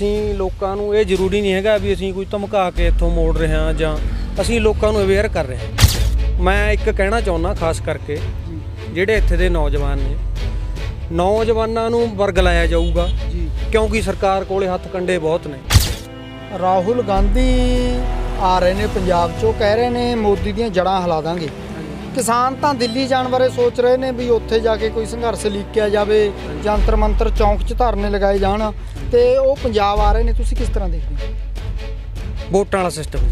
ਅਸੀਂ ਲੋਕਾਂ ਨੂੰ ਇਹ ਜ਼ਰੂਰੀ ਨਹੀਂ ਹੈਗਾ ਵੀ ਅਸੀਂ ਕੋਈ ਧਮਕਾ ਕੇ ਇੱਥੋਂ ਮੋੜ ਰਹੇ ਹਾਂ ਜਾਂ ਅਸੀਂ ਲੋਕਾਂ ਨੂੰ ਅਵੇਅਰ ਕਰ ਰਹੇ ਹਾਂ। ਮੈਂ ਇੱਕ ਕਹਿਣਾ ਚਾਹੁੰਦਾ ਖਾਸ ਕਰਕੇ ਜਿਹੜੇ ਇੱਥੇ ਦੇ ਨੌਜਵਾਨ ਨੇ। ਨੌਜਵਾਨਾਂ ਨੂੰ ਵਰਗ ਲਾਇਆ ਜਾਊਗਾ ਜੀ। ਕਿਉਂਕਿ ਸਰਕਾਰ ਕੋਲੇ ਹੱਥ ਕੰਡੇ ਬਹੁਤ ਨੇ। ਰਾਹੁਲ ਗਾਂਧੀ ਆ ਰਹੇ ਨੇ ਪੰਜਾਬ ਚੋਂ ਕਹਿ ਰਹੇ ਨੇ ਮੋਦੀ ਦੀਆਂ ਜੜਾਂ ਹਿਲਾ ਦਾਂਗੇ। ਕਿਸਾਨ ਤਾਂ ਦਿੱਲੀ ਜਾਣ ਬਾਰੇ ਸੋਚ ਰਹੇ ਨੇ ਵੀ ਉੱਥੇ ਜਾ ਕੇ ਕੋਈ ਸੰਘਰਸ਼ ਲੀਕਿਆ ਜਾਵੇ ਜੰਤਰ ਮੰਤਰ ਚੌਂਕ 'ਚ ਧਰਨੇ ਲਗਾਏ ਜਾਣ ਤੇ ਉਹ ਪੰਜਾਬ ਆ ਰਹੇ ਨੇ। ਤੁਸੀਂ ਕਿਸ ਤਰ੍ਹਾਂ ਦੇਖਦੇ ਹੋ? ਵੋਟਾਂ ਵਾਲਾ ਸਿਸਟਮ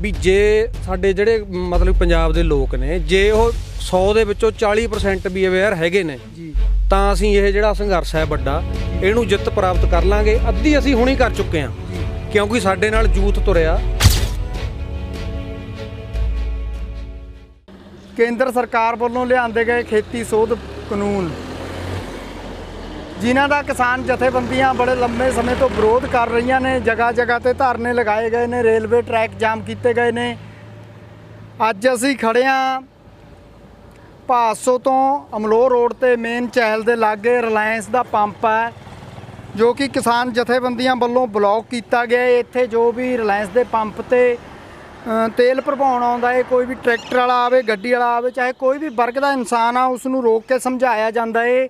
ਵੀ ਜੇ ਸਾਡੇ ਜਿਹੜੇ ਮਤਲਬ ਪੰਜਾਬ ਦੇ ਲੋਕ ਨੇ ਜੇ ਉਹ 100 ਦੇ ਵਿੱਚੋਂ 40% ਵੀ ਅਵੇਅਰ ਹੈਗੇ ਨੇ ਜੀ। ਤਾਂ ਅਸੀਂ ਇਹ ਜਿਹੜਾ ਸੰਘਰਸ਼ ਹੈ ਵੱਡਾ ਇਹਨੂੰ ਜਿੱਤ ਪ੍ਰਾਪਤ ਕਰ ਲਾਂਗੇ। ਅੱਧੀ ਅਸੀਂ ਹੁਣੀ ਕਰ ਚੁੱਕੇ ਹਾਂ। ਕਿਉਂਕਿ ਸਾਡੇ ਨਾਲ ਯੂਥ ਤੁਰਿਆ ਕੇਂਦਰ ਸਰਕਾਰ ਵੱਲੋਂ ਲਿਆਂਦੇ ਗਏ ਖੇਤੀ ਸੋਧ ਕਾਨੂੰਨ। ਜਿਨ੍ਹਾਂ ਦਾ ਕਿਸਾਨ ਜਥੇਬੰਦੀਆਂ ਬੜੇ ਲੰਮੇ ਸਮੇਂ ਤੋਂ ਵਿਰੋਧ ਕਰ ਰਹੀਆਂ ਨੇ ਜਗ੍ਹਾ ਜਗ੍ਹਾ ਤੇ ਧਰਨੇ ਲਗਾਏ ਗਏ ਨੇ, ਰੇਲਵੇ ਟਰੈਕ ਜਾਮ ਕੀਤੇ ਗਏ ਨੇ। ਅੱਜ ਅਸੀਂ ਖੜੇ ਹਾਂ ਭਾਸੋ ਤੋਂ ਅਮਲੋਹ ਰੋਡ ਤੇ ਮੇਨ ਚਹਿਲ ਦੇ ਲਾਗੇ, ਰਿਲਾਇੰਸ ਦਾ ਪੰਪ ਹੈ, ਜੋ ਕਿ ਕਿਸਾਨ ਜਥੇਬੰਦੀਆਂ ਵੱਲੋਂ ਬਲੌਕ ਕੀਤਾ ਗਿਆ ਇੱਥੇ ਜੋ ਵੀ ਰਿਲਾਇੰਸ ਦੇ ਪੰਪ ਤੇ ਤੇਲ ਭਰਵਾਉਣ ਆਉਂਦਾ ਹੈ ਕੋਈ ਵੀ ਟਰੈਕਟਰ ਵਾਲਾ ਆਵੇ ਗੱਡੀ ਵਾਲਾ ਆਵੇ ਚਾਹੇ ਕੋਈ ਵੀ ਵਰਗ ਦਾ ਇਨਸਾਨ ਆ ਉਸ ਨੂੰ ਰੋਕ ਕੇ ਸਮਝਾਇਆ ਜਾਂਦਾ ਹੈ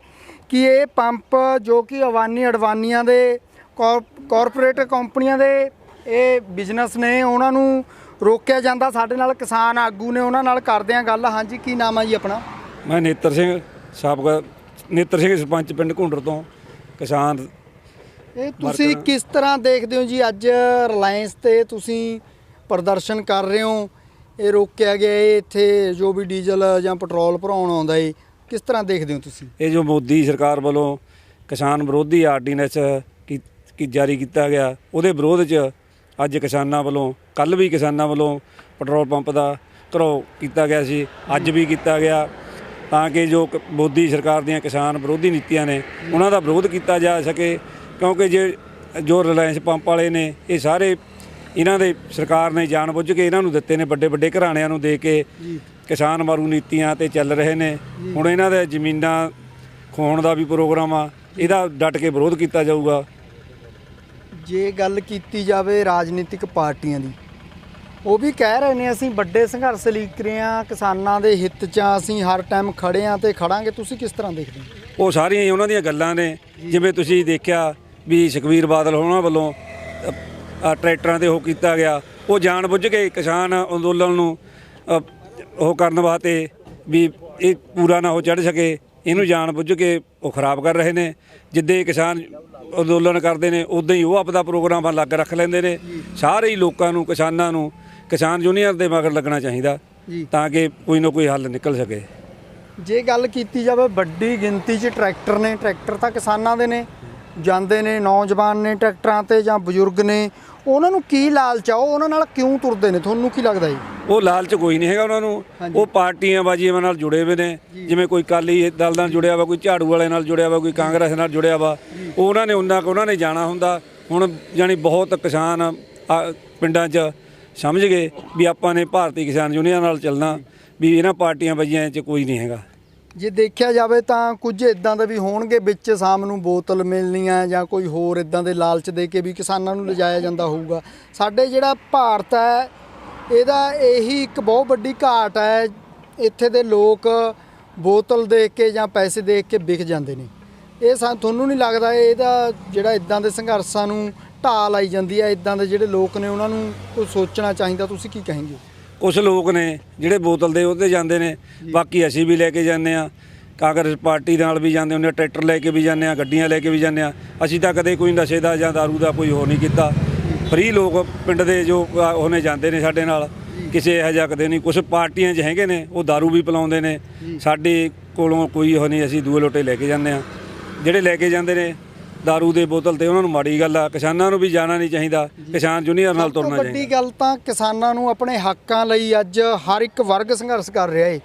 ਕਿ ਇਹ ਪੰਪ ਜੋ ਕਿ ਅਵਾਨੀ ਅਡਵਾਨੀਆਂ ਦੇ ਕਾਰਪੋਰੇਟ ਕੰਪਨੀਆਂ ਦੇ ਇਹ ਬਿਜ਼ਨਸ ਨੇ ਉਹਨਾਂ ਨੂੰ ਰੋਕਿਆ ਜਾਂਦਾ। ਸਾਡੇ ਨਾਲ ਕਿਸਾਨ ਆਗੂ ਨੇ ਉਹਨਾਂ ਨਾਲ ਕਰਦੇ ਆ ਗੱਲ। ਹਾਂਜੀ ਕੀ ਨਾਮ ਆ ਜੀ ਆਪਣਾ? ਮੈਂ ਨੇਤਰ ਸਿੰਘ ਸਾਬਕਾ ਨੇਤਰ ਸਿੰਘ ਸਰਪੰਚ ਪਿੰਡ ਘੁੰਡਰ ਤੋਂ ਕਿਸਾਨ ਇਹ ਤੁਸੀਂ ਕਿਸ ਤਰ੍ਹਾਂ ਦੇਖਦੇ ਹੋ ਜੀ ਅੱਜ ਰਿਲਾਇੰਸ ਤੇ ਤੁਸੀਂ ਪ੍ਰਦਰਸ਼ਨ ਕਰ ਰਹੇ ਹੋ? ਇਹ ਰੋਕਿਆ ਗਿਆ ਹੈ ਇੱਥੇ ਜੋ ਵੀ ਡੀਜ਼ਲ ਜਾਂ ਪੈਟਰੋਲ ਭਰਾਉਣ ਆਉਂਦਾ ਏ, ਕਿਸ ਤਰ੍ਹਾਂ ਦੇਖਦੇ ਹੋ ਤੁਸੀਂ? ਇਹ ਜੋ ਮੋਦੀ ਸਰਕਾਰ ਵੱਲੋਂ ਕਿਸਾਨ ਵਿਰੋਧੀ ਆਰਡੀਨੈਂਸ ਕੀ ਜਾਰੀ ਕੀਤਾ ਗਿਆ, ਉਹਦੇ ਵਿਰੋਧ 'ਚ ਅੱਜ ਕਿਸਾਨਾਂ ਵੱਲੋਂ ਕੱਲ ਵੀ ਕਿਸਾਨਾਂ ਵੱਲੋਂ ਪੈਟਰੋਲ ਪੰਪ ਦਾ ਘਰੋ ਕੀਤਾ ਗਿਆ ਸੀ, ਅੱਜ ਵੀ ਕੀਤਾ ਗਿਆ। ਤਾਂ ਕਿ ਜੋ ਕ- ਮੋਦੀ ਸਰਕਾਰ ਦੀਆਂ ਕਿਸਾਨ ਵਿਰੋਧੀ ਨੀਤੀਆਂ ਨੇ, ਉਹਨਾਂ ਦਾ ਵਿਰੋਧ ਕੀਤਾ ਜਾ ਸਕੇ, ਕਿਉਂਕਿ ਜੇ ਜੋ ਰਿਲਾਇੰਸ ਪੰਪ ਵਾਲੇ ਨੇ, ਇਹ ਸਾਰੇ ਇਹਨਾਂ ਦੇ ਸਰਕਾਰ ਨੇ ਜਾਣਬੁੱਝ ਕੇ ਇਹਨਾਂ ਨੂੰ ਦਿੱਤੇ ਨੇ ਵੱਡੇ ਵੱਡੇ ਘਰਾਣਿਆਂ ਨੂੰ ਦੇ ਕੇ ਕਿਸਾਨ ਮਾਰੂ ਨੀਤੀਆਂ ਤੇ ਚੱਲ ਰਹੇ ਨੇ। ਹੁਣ ਇਹਨਾਂ ਦੇ ਜ਼ਮੀਨਾਂ ਖੋਣ ਦਾ ਵੀ ਪ੍ਰੋਗਰਾਮ ਆ ਇਹਦਾ ਡਟ ਕੇ ਵਿਰੋਧ ਕੀਤਾ ਜਾਊਗਾ। ਜੇ ਗੱਲ ਕੀਤੀ ਜਾਵੇ ਰਾਜਨੀਤਿਕ ਪਾਰਟੀਆਂ ਦੀ ਉਹ ਵੀ ਕਹਿ ਰਹੇ ਨੇ ਅਸੀਂ ਵੱਡੇ ਸੰਘਰਸ਼ ਲੀਕ ਰਹੇ ਹਾਂ ਕਿਸਾਨਾਂ ਦੇ ਹਿੱਤ 'ਚ ਅਸੀਂ ਹਰ ਟਾਈਮ ਖੜੇ ਹਾਂ ਤੇ ਖੜਾਂਗੇ। ਤੁਸੀਂ ਕਿਸ ਤਰ੍ਹਾਂ ਦੇਖਦੇ ਹੋ? ਉਹ ਸਾਰੀਆਂ ਹੀ ਉਹਨਾਂ ਦੀਆਂ ਗੱਲਾਂ ਨੇ। ਜਿਵੇਂ ਤੁਸੀਂ ਦੇਖਿਆ ਵੀ ਸੁਖਵੀਰ ਬਾਦਲ ਉਹਨਾਂ ਵੱਲੋਂ ਟਰੈਕਟਰਾਂ ਤੇ ਉਹ ਕੀਤਾ ਗਿਆ। ਉਹ ਜਾਣਬੁੱਝ ਕੇ ਕਿਸਾਨ ਅੰਦੋਲਨ ਨੂੰ ਉਹ ਕਰਨ ਵਾਸਤੇ ਵੀ ਇਹ ਪੂਰਾ ਨਾ ਹੋ ਚੜ ਸਕੇ। ਇਹਨੂੰ ਜਾਣਬੁੱਝ ਕੇ ਉਹ ਖਰਾਬ ਕਰ ਰਹੇ ਨੇ। ਜਿੱਦੇ ਕਿਸਾਨ ਅੰਦੋਲਨ ਕਰਦੇ ਨੇ ਉਦਾਂ ਹੀ ਉਹ ਆਪਦਾ ਪ੍ਰੋਗਰਾਮ ਅਲੱਗ ਰੱਖ ਲੈਂਦੇ ਨੇ। ਸਾਰੇ ਹੀ ਲੋਕਾਂ ਨੂੰ ਕਿਸਾਨਾਂ ਨੂੰ ਕਿਸਾਨ ਯੂਨੀਅਨ ਦੇ ਮਗਰ ਲੱਗਣਾ ਚਾਹੀਦਾ ਤਾਂ ਕਿ ਕੋਈ ਨਾ ਕੋਈ ਹੱਲ ਨਿਕਲ ਸਕੇ। ਜੇ ਗੱਲ ਕੀਤੀ ਜਾਵੇ ਵੱਡੀ ਗਿਣਤੀ 'ਚ ਟਰੈਕਟਰ ਨੇ ਟਰੈਕਟਰ ਤਾਂ ਕਿਸਾਨਾਂ ਦੇ ਨੇ। ਜਾਂਦੇ ਨੇ ਨੌਜਵਾਨ ਨੇ ਟਰੈਕਟਰਾਂ ਤੇ ਜਾਂ ਬਜ਼ੁਰਗ ਨੇ ਉਹਨਾਂ ਨੂੰ ਕੀ ਲਾਲਚ ਆ? ਉਹ ਉਹਨਾਂ ਨਾਲ ਕਿਉਂ ਤੁਰਦੇ ਨੇ? ਤੁਹਾਨੂੰ ਕੀ ਲੱਗਦਾ ਜੀ? ਉਹ ਲਾਲਚ ਕੋਈ ਨਹੀਂ ਹੈਗਾ ਉਹਨਾਂ ਨੂੰ। ਉਹ ਪਾਰਟੀਆਂ ਬਾਜੀਆਂ ਨਾਲ ਜੁੜੇ ਹੋਏ ਨੇ। ਜਿਵੇਂ ਕੋਈ ਕਾਲੀ ਦਲ ਨਾਲ ਜੁੜਿਆ ਵਾ ਕੋਈ ਝਾੜੂ ਵਾਲੇ ਨਾਲ ਜੁੜਿਆ ਵਾ ਕੋਈ ਕਾਂਗਰਸ ਨਾਲ ਜੁੜਿਆ ਵਾ ਉਹ ਉਹਨਾਂ ਨੇ ਉਹਨਾਂ ਕੋ ਉਹਨਾਂ ਨੇ ਜਾਣਾ ਹੁੰਦਾ। ਹੁਣ ਜਾਨੀ ਬਹੁਤ ਕਿਸਾਨ ਪਿੰਡਾਂ 'ਚ ਸਮਝ ਗਏ ਵੀ ਆਪਾਂ ਨੇ ਭਾਰਤੀ ਕਿਸਾਨ ਯੂਨੀਅਨ ਨਾਲ ਚੱਲਣਾ ਵੀ ਇਹਨਾਂ ਪਾਰਟੀਆਂ ਬਾਜੀਆਂ 'ਚ ਕੋਈ ਨਹੀਂ ਹੈਗਾ। ਜੇ ਦੇਖਿਆ ਜਾਵੇ ਤਾਂ ਕੁਝ ਇਦਾਂ ਦੇ ਵੀ ਹੋਣਗੇ, ਵਿੱਚ ਸ਼ਾਮ ਨੂੰ ਬੋਤਲ ਮਿਲਣੀਆਂ ਜਾਂ ਕੋਈ ਹੋਰ ਇਦਾਂ ਦੇ ਲਾਲਚ ਦੇ ਕੇ ਵੀ ਕਿਸਾਨਾਂ ਨੂੰ ਲਿਜਾਇਆ ਜਾਂਦਾ ਹੋਊਗਾ। ਸਾਡੇ ਜਿਹੜਾ ਭਾਰਤ ਹੈ, ਇਹਦਾ ਇਹੀ ਇੱਕ ਬਹੁਤ ਵੱਡੀ ਘਾਟ ਹੈ, ਇੱਥੇ ਦੇ ਲੋਕ ਬੋਤਲ ਦੇਖ ਕੇ ਜਾਂ ਪੈਸੇ ਦੇਖ ਕੇ ਵਿਕ ਜਾਂਦੇ ਨੇ। ਇਹ ਸਾ, ਤੁਹਾਨੂੰ ਨਹੀਂ ਲੱਗਦਾ ਇਹਦਾ ਜਿਹੜਾ ਇਦਾਂ ਦੇ ਸੰਘਰਸ਼ਾਂ ਨੂੰ ਢਾਲ ਆਈ ਜਾਂਦੀ ਹੈ ਇਦਾਂ ਦੇ ਜਿਹੜੇ ਲੋਕ ਨੇ ਉਹਨਾਂ ਨੂੰ ਕੋਈ ਸੋਚਣਾ ਚਾਹੀਦਾ? ਤੁਸੀਂ ਕੀ ਕਹੋਗੇ? ਕੁਝ ਲੋਕ ਨੇ ਜਿਹੜੇ ਬੋਤਲ ਦੇ ਉਹਦੇ ਜਾਂਦੇ ਨੇ ਬਾਕੀ ਅਸੀਂ ਵੀ ਲੈ ਕੇ ਜਾਂਦੇ ਆ ਕਾਂਗਰਸ ਪਾਰਟੀ ਨਾਲ ਵੀ ਜਾਂਦੇ ਹੁੰਦੇ ਆ ਟਰੈਕਟਰ ਲੈ ਕੇ ਵੀ ਜਾਂਦੇ ਆ ਗੱਡੀਆਂ ਲੈ ਕੇ ਵੀ ਜਾਂਦੇ ਆ ਅਸੀਂ ਤਾਂ ਕਦੇ ਕੋਈ ਨਸ਼ੇ ਦਾ ਜਾਂ दारू ਦਾ ਕੋਈ ਹੋ ਨਹੀਂ ਕੀਤਾ ਫਰੀ ਲੋਕ ਪਿੰਡ ਦੇ ਜੋ ਆ, ਉਹਨੇ ਜਾਂਦੇ ਨੇ ਸਾਡੇ ਨਾਲ ਕਿਸੇ ਇਹੋ ਜਿਹਾ ਕਦੇ ਨਹੀਂ ਕੁਝ ਪਾਰਟੀਆਂ 'ਚ ਹੈਗੇ ਨੇ ਉਹ दारू ਵੀ ਪਿਲਾਉਂਦੇ ਨੇ ਸਾਡੇ ਕੋਲੋਂ ਕੋਈ ਉਹ ਨਹੀਂ ਅਸੀਂ ਦੂਏ ਲੋਟੇ ਲੈ ਕੇ ਜਾਂਦੇ ਆ ਜਿਹੜੇ ਲੈ ਕੇ ਜਾਂਦੇ ਨੇ दारू ਦੇ ਬੋਤਲ ਤੇ ਉਹਨਾਂ ਨੂੰ ਮਾੜੀ ਗੱਲ ਆ ਕਿਸਾਨਾਂ ਨੂੰ ਵੀ ਜਾਣਾ ਨਹੀਂ ਚਾਹੀਦਾ ਕਿਸਾਨ ਜੂਨੀਅਰ ਨਾਲ ਤੁਰਨਾ ਵੱਡੀ ਚਾਹੀਦਾ ਗੱਲ ਤਾਂ ਕਿਸਾਨਾਂ ਨੂੰ ਆਪਣੇ ਹੱਕਾਂ ਲਈ ਅੱਜ ਹਰ ਇੱਕ ਵਰਗ ਸੰਘਰਸ਼ ਕਰ ਰਿਹਾ ਏ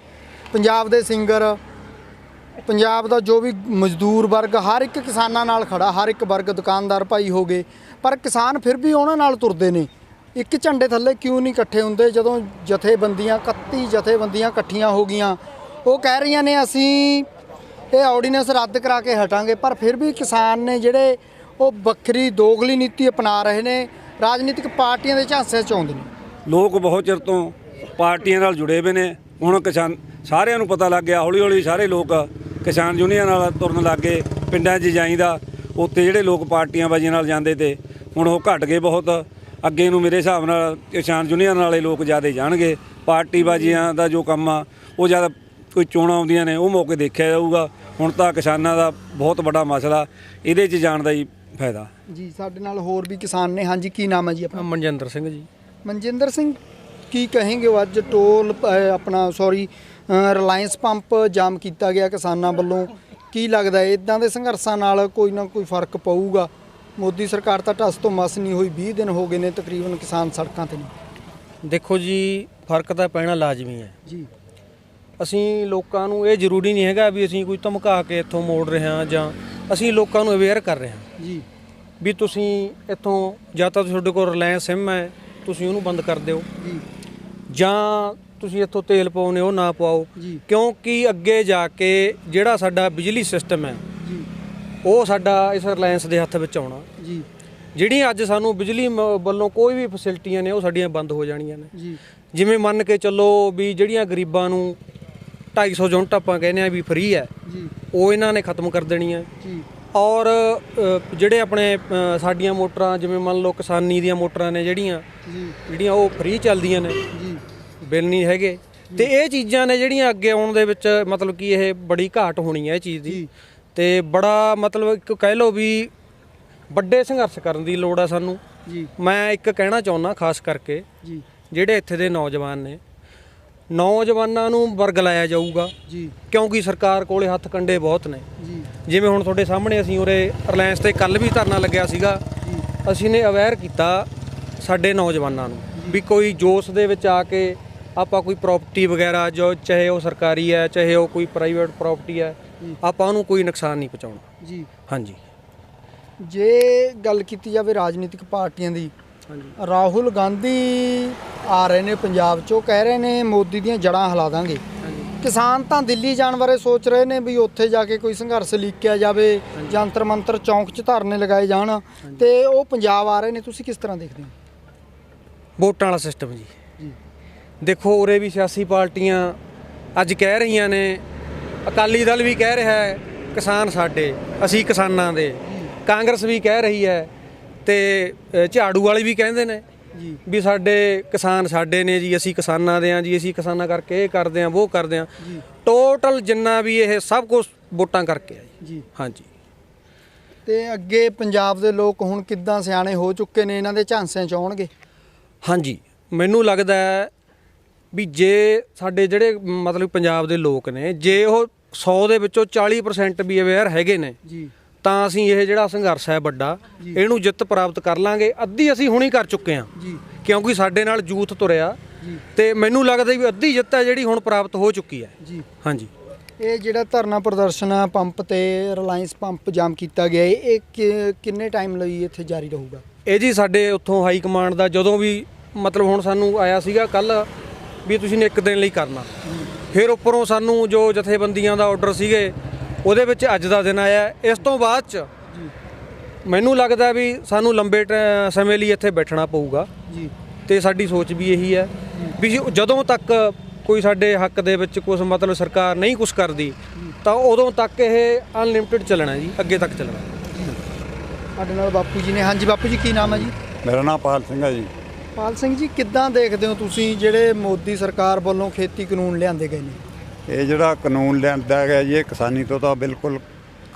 ਪੰਜਾਬ ਦੇ ਸਿੰਗਰ ਪੰਜਾਬ ਦਾ ਜੋ ਵੀ ਮਜ਼ਦੂਰ ਵਰਗ ਹਰ ਇੱਕ ਕਿਸਾਨਾਂ ਨਾਲ ਖੜਾ ਹਰ ਇੱਕ ਵਰਗ ਦੁਕਾਨਦਾਰ ਭਾਈ ਹੋ ਗਏ ਪਰ ਕਿਸਾਨ ਫਿਰ ਵੀ ਉਹਨਾਂ ਨਾਲ ਤੁਰਦੇ ਨੇ ਇੱਕ ਝੰਡੇ ਥੱਲੇ ਕਿਉਂ ਨਹੀਂ ਇਕੱਠੇ ਹੁੰਦੇ ਜਦੋਂ ਜਥੇਬੰਦੀਆਂ 31 ਜਥੇਬੰਦੀਆਂ ਇਕੱਠੀਆਂ ਹੋ ਗਈਆਂ ਉਹ ਕਹਿ ਰਹੀਆਂ ਨੇ ਅਸੀਂ ਇਹ ਆਰਡੀਨੈਂਸ ਰੱਦ ਕਰਾ ਕੇ ਹਟਾਂਗੇ, ਪਰ ਫਿਰ ਵੀ ਕਿਸਾਨ ਨੇ ਜਿਹੜੇ ਉਹ ਵੱਖਰੀ ਦੋਗਲੀ ਨੀਤੀ ਅਪਣਾ ਰਹੇ ਨੇ, ਰਾਜਨੀਤਿਕ ਪਾਰਟੀਆਂ ਦੇ ਝਾਂਸੇ 'ਚ ਆਉਂਦੇ ਨੇ। ਲੋਕ ਬਹੁਤ ਚਿਰ ਤੋਂ ਪਾਰਟੀਆਂ ਨਾਲ ਜੁੜੇ ਹੋਏ ਨੇ। ਹੁਣ ਕਿਸਾਨ, ਸਾਰਿਆਂ ਨੂੰ ਪਤਾ ਲੱਗ ਗਿਆ ਹੌਲੀ ਹੌਲੀ ਸਾਰੇ ਲੋਕ ਕਿਸਾਨ ਯੂਨੀਅਨ ਨਾਲ ਤੁਰਨ ਲੱਗ ਗਏ, ਪਿੰਡਾਂ 'ਚ ਜਾਈਦਾ, ਉੱਥੇ ਜਿਹੜੇ ਲੋਕ ਪਾਰਟੀਆਂ ਬਾਜੀਆਂ ਨਾਲ ਜਾਂਦੇ ਤੇ, ਹੁਣ ਉਹ ਘਟ ਗਏ ਬਹੁਤ। ਅੱਗੇ ਨੂੰ ਮੇਰੇ ਹਿਸਾਬ ਨਾਲ ਕਿਸਾਨ ਯੂਨੀਅਨ ਵਾਲੇ ਲੋਕ ਜ਼ਿਆਦਾ ਜਾਣਗੇ ਪਾਰਟੀ ਬਾਜੀਆਂ ਦਾ ਜੋ ਕੰਮ ਆ, ਉਹ ਜ਼ਿਆਦਾ ਕੋਈ ਚੋਣਾਂ ਆਉਂਦੀਆਂ ਨੇ ਉਹ ਮੌਕੇ ਦੇਖਿਆ ਜਾਊਗਾ। ਹੁਣ ਤਾਂ ਕਿਸਾਨਾਂ ਦਾ ਬਹੁਤ ਵੱਡਾ ਮਸਲਾ ਇਹਦੇ 'ਚ ਜਾਣ ਦਾ ਹੀ ਫਾਇਦਾ। ਜੀ ਸਾਡੇ ਨਾਲ ਹੋਰ ਵੀ ਕਿਸਾਨ ਨੇ। ਹਾਂਜੀ ਕੀ ਨਾਮ ਹੈ ਜੀ ਆਪਣਾ? ਮਨਜਿੰਦਰ ਸਿੰਘ ਜੀ। ਮਨਜਿੰਦਰ ਸਿੰਘ ਕੀ ਉਹ ਅੱਜ ਟੋਲ ਆਪਣਾ ਸੌਰੀ ਰਿਲਾਇੰਸ ਪੰਪ ਜਾਮ ਕੀਤਾ ਗਿਆ ਕਿਸਾਨਾਂ ਵੱਲੋਂ? ਕੀ ਲੱਗਦਾ ਹੈ ਇਦਾਂ ਦੇ ਸੰਘਰਸ਼ਾਂ ਨਾਲ ਕੋਈ ਨਾ ਕੋਈ ਫ਼ਰਕ ਪਊਗਾ? ਮੋਦੀ ਸਰਕਾਰ ਤਾਂ ਟਸ ਤੋਂ ਮਸ ਨਹੀਂ ਹੋਈ 20 ਦਿਨ ਹੋ ਗਏ ਨੇ ਤਕਰੀਬਨ ਕਿਸਾਨ ਸੜਕਾਂ ਤੇ ਨੇ। ਦੇਖੋ ਜੀ ਫ਼ਰਕ ਤਾਂ ਪੈਣਾ ਲਾਜ਼ਮੀ ਹੈ। ਜੀ। ਅਸੀਂ ਲੋਕਾਂ ਨੂੰ ਇਹ ਜ਼ਰੂਰੀ ਨਹੀਂ ਹੈਗਾ ਵੀ ਅਸੀਂ ਕੋਈ ਧਮਕਾ ਕੇ ਇੱਥੋਂ ਮੋੜ ਰਹੇ ਹਾਂ ਜਾਂ ਅਸੀਂ ਲੋਕਾਂ ਨੂੰ ਅਵੇਅਰ ਕਰ ਰਹੇ ਹਾਂ। ਜੀ। ਵੀ ਤੁਸੀਂ ਇੱਥੋਂ ਜਾਂ ਤਾਂ ਤੁਹਾਡੇ ਕੋਲ ਰਿਲਾਇੰਸ ਸਿਮ ਹੈ ਤੁਸੀਂ ਉਹਨੂੰ ਬੰਦ ਕਰ ਦਿਓ। ਜੀ। ਜਾਂ ਤੁਸੀਂ ਇੱਥੋਂ ਤੇਲ ਪਾਉਨੇ ਉਹ ਨਾ ਪਾਓ। ਕਿਉਂਕਿ ਅੱਗੇ ਜਾ ਕੇ ਜਿਹੜਾ ਸਾਡਾ ਬਿਜਲੀ ਸਿਸਟਮ ਹੈ ਜੀ। ਉਹ ਸਾਡਾ ਇਸ ਰਿਲਾਇੰਸ ਦੇ ਹੱਥ ਵਿੱਚ ਆਉਣਾ। ਜੀ। ਜਿਹੜੀਆਂ ਅੱਜ ਸਾਨੂੰ ਬਿਜਲੀ ਵੱਲੋਂ ਕੋਈ ਵੀ ਫੈਸਿਲਿਟੀਆਂ ਨੇ ਉਹ ਸਾਡੀਆਂ ਬੰਦ ਹੋ ਜਾਣੀਆਂ ਨੇ। ਜੀ। ਜਿਵੇਂ ਮੰਨ ਕੇ ਚੱਲੋ ਵੀ ਜਿਹੜੀਆਂ ਗਰੀਬਾਂ ਨੂੰ 250 ਯੂਨਿਟ ਆਪਾਂ ਕਹਿੰਦੇ ਆ ਵੀ ਫ੍ਰੀ ਹੈ। ਜੀ। ਉਹ ਇਹਨਾਂ ਨੇ ਖਤਮ ਕਰ ਦੇਣੀਆਂ ਜੀ। ਔਰ ਜਿਹੜੇ ਆਪਣੇ ਸਾਡੀਆਂ ਮੋਟਰਾਂ ਜਿਵੇਂ ਮੰਨ ਲਓ ਕਿਸਾਨੀ ਦੀਆਂ ਮੋਟਰਾਂ ਨੇ ਜਿਹੜੀਆਂ ਜੀ। ਜਿਹੜੀਆਂ ਉਹ ਫ੍ਰੀ ਚੱਲਦੀਆਂ ਨੇ। ਜੀ। ਬਿੱਲ ਨਹੀਂ ਹੈਗੇ। ਤੇ ਇਹ ਚੀਜ਼ਾਂ ਨੇ ਜਿਹੜੀਆਂ ਅੱਗੇ ਆਉਣ ਦੇ ਵਿੱਚ ਮਤਲਬ ਕਿ ਇਹ ਬੜੀ ਘਾਟ ਹੋਣੀ ਹੈ ਇਹ ਚੀਜ਼ ਦੀ। ਤੇ ਬੜਾ ਮਤਲਬ ਇੱਕ ਕਹਿ ਲਓ ਵੀ ਵੱਡੇ ਸੰਘਰਸ਼ ਕਰਨ ਦੀ ਲੋੜ ਆ ਸਾਨੂੰ। ਜੀ। ਮੈਂ ਇੱਕ ਕਹਿਣਾ ਚਾਹੁੰਦਾ ਖਾਸ ਕਰਕੇ ਜੀ। ਜਿਹੜੇ ਇੱਥੇ ਦੇ ਨੌਜਵਾਨ ਨੇ। ਨੌਜਵਾਨਾਂ ਨੂੰ ਵਰਗ ਲਾਇਆ ਜਾਊਗਾ। ਜੀ। ਕਿਉਂਕਿ ਸਰਕਾਰ ਕੋਲੇ ਹੱਥ ਕੰਡੇ ਬਹੁਤ ਨੇ। ਜੀ। ਜਿਵੇਂ ਹੁਣ ਤੁਹਾਡੇ ਸਾਹਮਣੇ ਅਸੀਂ ਉਰੇ ਰਿਲਾਇੰਸ ਤੇ ਕੱਲ ਵੀ ਧਰਨਾ ਲੱਗਿਆ ਸੀਗਾ। ਅਸੀਂ ਨੇ ਅਵੇਅਰ ਕੀਤਾ ਸਾਡੇ ਨੌਜਵਾਨਾਂ ਨੂੰ ਵੀ ਕੋਈ ਜੋਸ਼ ਦੇ ਵਿੱਚ ਆ ਕੇ ਆਪਾਂ ਕੋਈ ਪ੍ਰਾਪਰਟੀ ਵਗੈਰਾ ਜੋ ਚਾਹੇ ਉਹ ਸਰਕਾਰੀ ਹੈ ਚਾਹੇ ਉਹ ਕੋਈ ਪ੍ਰਾਈਵੇਟ ਪ੍ਰਾਪਰਟੀ ਹੈ ਆਪਾਂ ਉਹਨੂੰ ਕੋਈ ਨੁਕਸਾਨ ਨਹੀਂ ਪਹੁੰਚਾਉਣਾ। ਜੀ। ਹਾਂਜੀ। ਜੇ ਗੱਲ ਕੀਤੀ ਜਾਵੇ ਰਾਜਨੀਤਿਕ ਪਾਰਟੀਆਂ ਦੀ ਰਾਹੁਲ ਗਾਂਧੀ ਆ ਰਹੇ ਨੇ ਪੰਜਾਬ 'ਚੋਂ ਕਹਿ ਰਹੇ ਨੇ ਮੋਦੀ ਦੀਆਂ ਜੜਾਂ ਹਿਲਾ ਦਾਂਗੇ। ਕਿਸਾਨ ਤਾਂ ਦਿੱਲੀ ਜਾਣ ਬਾਰੇ ਸੋਚ ਰਹੇ ਨੇ ਵੀ ਉੱਥੇ ਜਾ ਕੇ ਕੋਈ ਸੰਘਰਸ਼ ਲੀਕਿਆ ਜਾਵੇ ਜੰਤਰ ਮੰਤਰ ਚੌਂਕ 'ਚ ਧਰਨੇ ਲਗਾਏ ਜਾਣ। ਤੇ ਉਹ ਪੰਜਾਬ ਆ ਰਹੇ ਨੇ ਤੁਸੀਂ ਕਿਸ ਤਰ੍ਹਾਂ ਦੇਖਦੇ ਹੋ? ਵੋਟਾਂ ਵਾਲਾ ਸਿਸਟਮ ਜੀ। ਦੇਖੋ ਉਰੇ ਵੀ ਸਿਆਸੀ ਪਾਰਟੀਆਂ ਅੱਜ ਕਹਿ ਰਹੀਆਂ ਨੇ ਅਕਾਲੀ ਦਲ ਵੀ ਕਹਿ ਰਿਹਾ ਹੈ ਕਿਸਾਨ ਸਾਡੇ ਅਸੀਂ ਕਿਸਾਨਾਂ ਦੇ। ਕਾਂਗਰਸ ਵੀ ਕਹਿ ਰਹੀ ਹੈ ਤੇ ਝਾੜੂ ਵਾਲੇ ਵੀ ਕਹਿੰਦੇ ਨੇ ਜੀ। ਵੀ ਸਾਡੇ ਕਿਸਾਨ ਸਾਡੇ ਨੇ ਜੀ ਅਸੀਂ ਕਿਸਾਨਾਂ ਦੇ ਆ ਜੀ ਅਸੀਂ ਕਿਸਾਨਾਂ ਕਰਕੇ ਇਹ ਕਰਦੇ ਆ ਉਹ ਕਰਦੇ ਆ ਜੀ। ਟੋਟਲ ਜਿੰਨਾ ਵੀ ਇਹ ਸਭ ਕੁਝ ਵੋਟਾਂ ਕਰਕੇ ਆ ਜੀ। ਜੀ ਹਾਂਜੀ। ਤੇ ਅੱਗੇ ਪੰਜਾਬ ਦੇ ਲੋਕ ਹੁਣ ਕਿੱਦਾਂ ਸਿਆਣੇ ਹੋ ਚੁੱਕੇ ਨੇ ਇਹਨਾਂ ਦੇ ਝਾਂਸਿਆਂ 'ਚ ਆਉਣਗੇ? ਹਾਂਜੀ। ਮੈਨੂੰ ਲੱਗਦਾ ਹੈ ਵੀ ਜੇ ਸਾਡੇ ਜਿਹੜੇ ਮਤਲਬ ਪੰਜਾਬ ਦੇ ਲੋਕ ਨੇ ਜੇ ਉਹ 100 ਦੇ ਵਿੱਚੋਂ 40% ਵੀ ਅਵੇਅਰ ਹੈਗੇ ਨੇ ਜੀ। ਤਾਂ ਅਸੀਂ ਇਹ ਜਿਹੜਾ ਸੰਘਰਸ਼ ਹੈ ਵੱਡਾ ਇਹਨੂੰ ਜਿੱਤ ਪ੍ਰਾਪਤ ਕਰ ਲਾਂਗੇ। ਅੱਧੀ ਅਸੀਂ ਹੁਣੀ ਕਰ ਚੁੱਕੇ ਹਾਂ। ਕਿਉਂਕਿ ਸਾਡੇ ਨਾਲ ਯੂਥ ਤੁਰਿਆ। ਤੇ ਮੈਨੂੰ ਲੱਗਦਾ ਵੀ ਅੱਧੀ ਜਿੱਤ ਹੈ ਜਿਹੜੀ ਹੁਣ ਪ੍ਰਾਪਤ ਹੋ ਚੁੱਕੀ ਹੈ। ਜੀ। ਹਾਂਜੀ। ਇਹ ਜਿਹੜਾ ਧਰਨਾ ਪ੍ਰਦਰਸ਼ਨ ਆ ਪੰਪ ਤੇ ਰਿਲਾਇੰਸ ਪੰਪ ਜਾਮ ਕੀਤਾ ਗਿਆ ਇਹ ਕਿੰਨੇ ਟਾਈਮ ਲਈ ਇੱਥੇ ਜਾਰੀ ਰਹੂਗਾ? ਇਹ ਜੀ ਸਾਡੇ ਉੱਥੋਂ ਹਾਈ ਕਮਾਂਡ ਦਾ ਜਦੋਂ ਵੀ ਮਤਲਬ ਹੁਣ ਸਾਨੂੰ ਆਇਆ ਸੀਗਾ ਕੱਲ ਵੀ ਤੁਸੀਂ ਨੇ ਇੱਕ ਦਿਨ ਲਈ ਕਰਨਾ। ਫਿਰ ਉੱਪਰੋਂ ਸਾਨੂੰ ਜੋ ਜਥੇਬੰਦੀਆਂ ਦਾ ਆਰਡਰ ਸੀਗੇ ਉਹਦੇ ਵਿੱਚ ਅੱਜ ਦਾ ਦਿਨ ਆਇਆ। ਇਸ ਤੋਂ ਬਾਅਦ ਚ ਮੈਨੂੰ ਲੱਗਦਾ ਵੀ ਸਾਨੂੰ ਲੰਬੇ ਟ- ਸਮੇਂ ਲਈ ਇੱਥੇ ਬੈਠਣਾ ਪਊਗਾ। ਜੀ। ਤੇ ਸਾਡੀ ਸੋਚ ਵੀ ਇਹੀ ਹੈ ਵੀ ਜੀ ਜਦੋਂ ਤੱਕ ਕੋਈ ਸਾਡੇ ਹੱਕ ਦੇ ਵਿੱਚ ਕੁਝ ਮਤਲਬ ਸਰਕਾਰ ਨਹੀਂ ਕੁਝ ਕਰਦੀ ਤਾਂ ਉਦੋਂ ਤੱਕ ਇਹ ਅਨਲਿਮਿਟਿਡ ਚੱਲਣਾ ਜੀ ਅੱਗੇ ਤੱਕ ਚੱਲਣਾ। ਸਾਡੇ ਨਾਲ ਬਾਪੂ ਜੀ ਨੇ ਹਾਂਜੀ ਬਾਪੂ ਜੀ ਕੀ ਨਾਮ ਹੈ ਜੀ? ਮੇਰਾ ਨਾਮ ਪਾਲ ਸਿੰਘ ਹੈ ਜੀ। ਪਾਲ ਸਿੰਘ ਜੀ ਕਿੱਦਾਂ ਦੇਖਦੇ ਹੋ ਤੁਸੀਂ ਜਿਹੜੇ ਮੋਦੀ ਸਰਕਾਰ ਵੱਲੋਂ ਖੇਤੀ ਕਾਨੂੰਨ ਲਿਆਂਦੇ ਗਏ ਨੇ? ਇਹ ਜਿਹੜਾ ਕਾਨੂੰਨ ਲਿਆਂਦਾ ਗਿਆ ਜੀ ਇਹ ਕਿਸਾਨੀ ਤੋਂ ਤਾਂ ਬਿਲਕੁਲ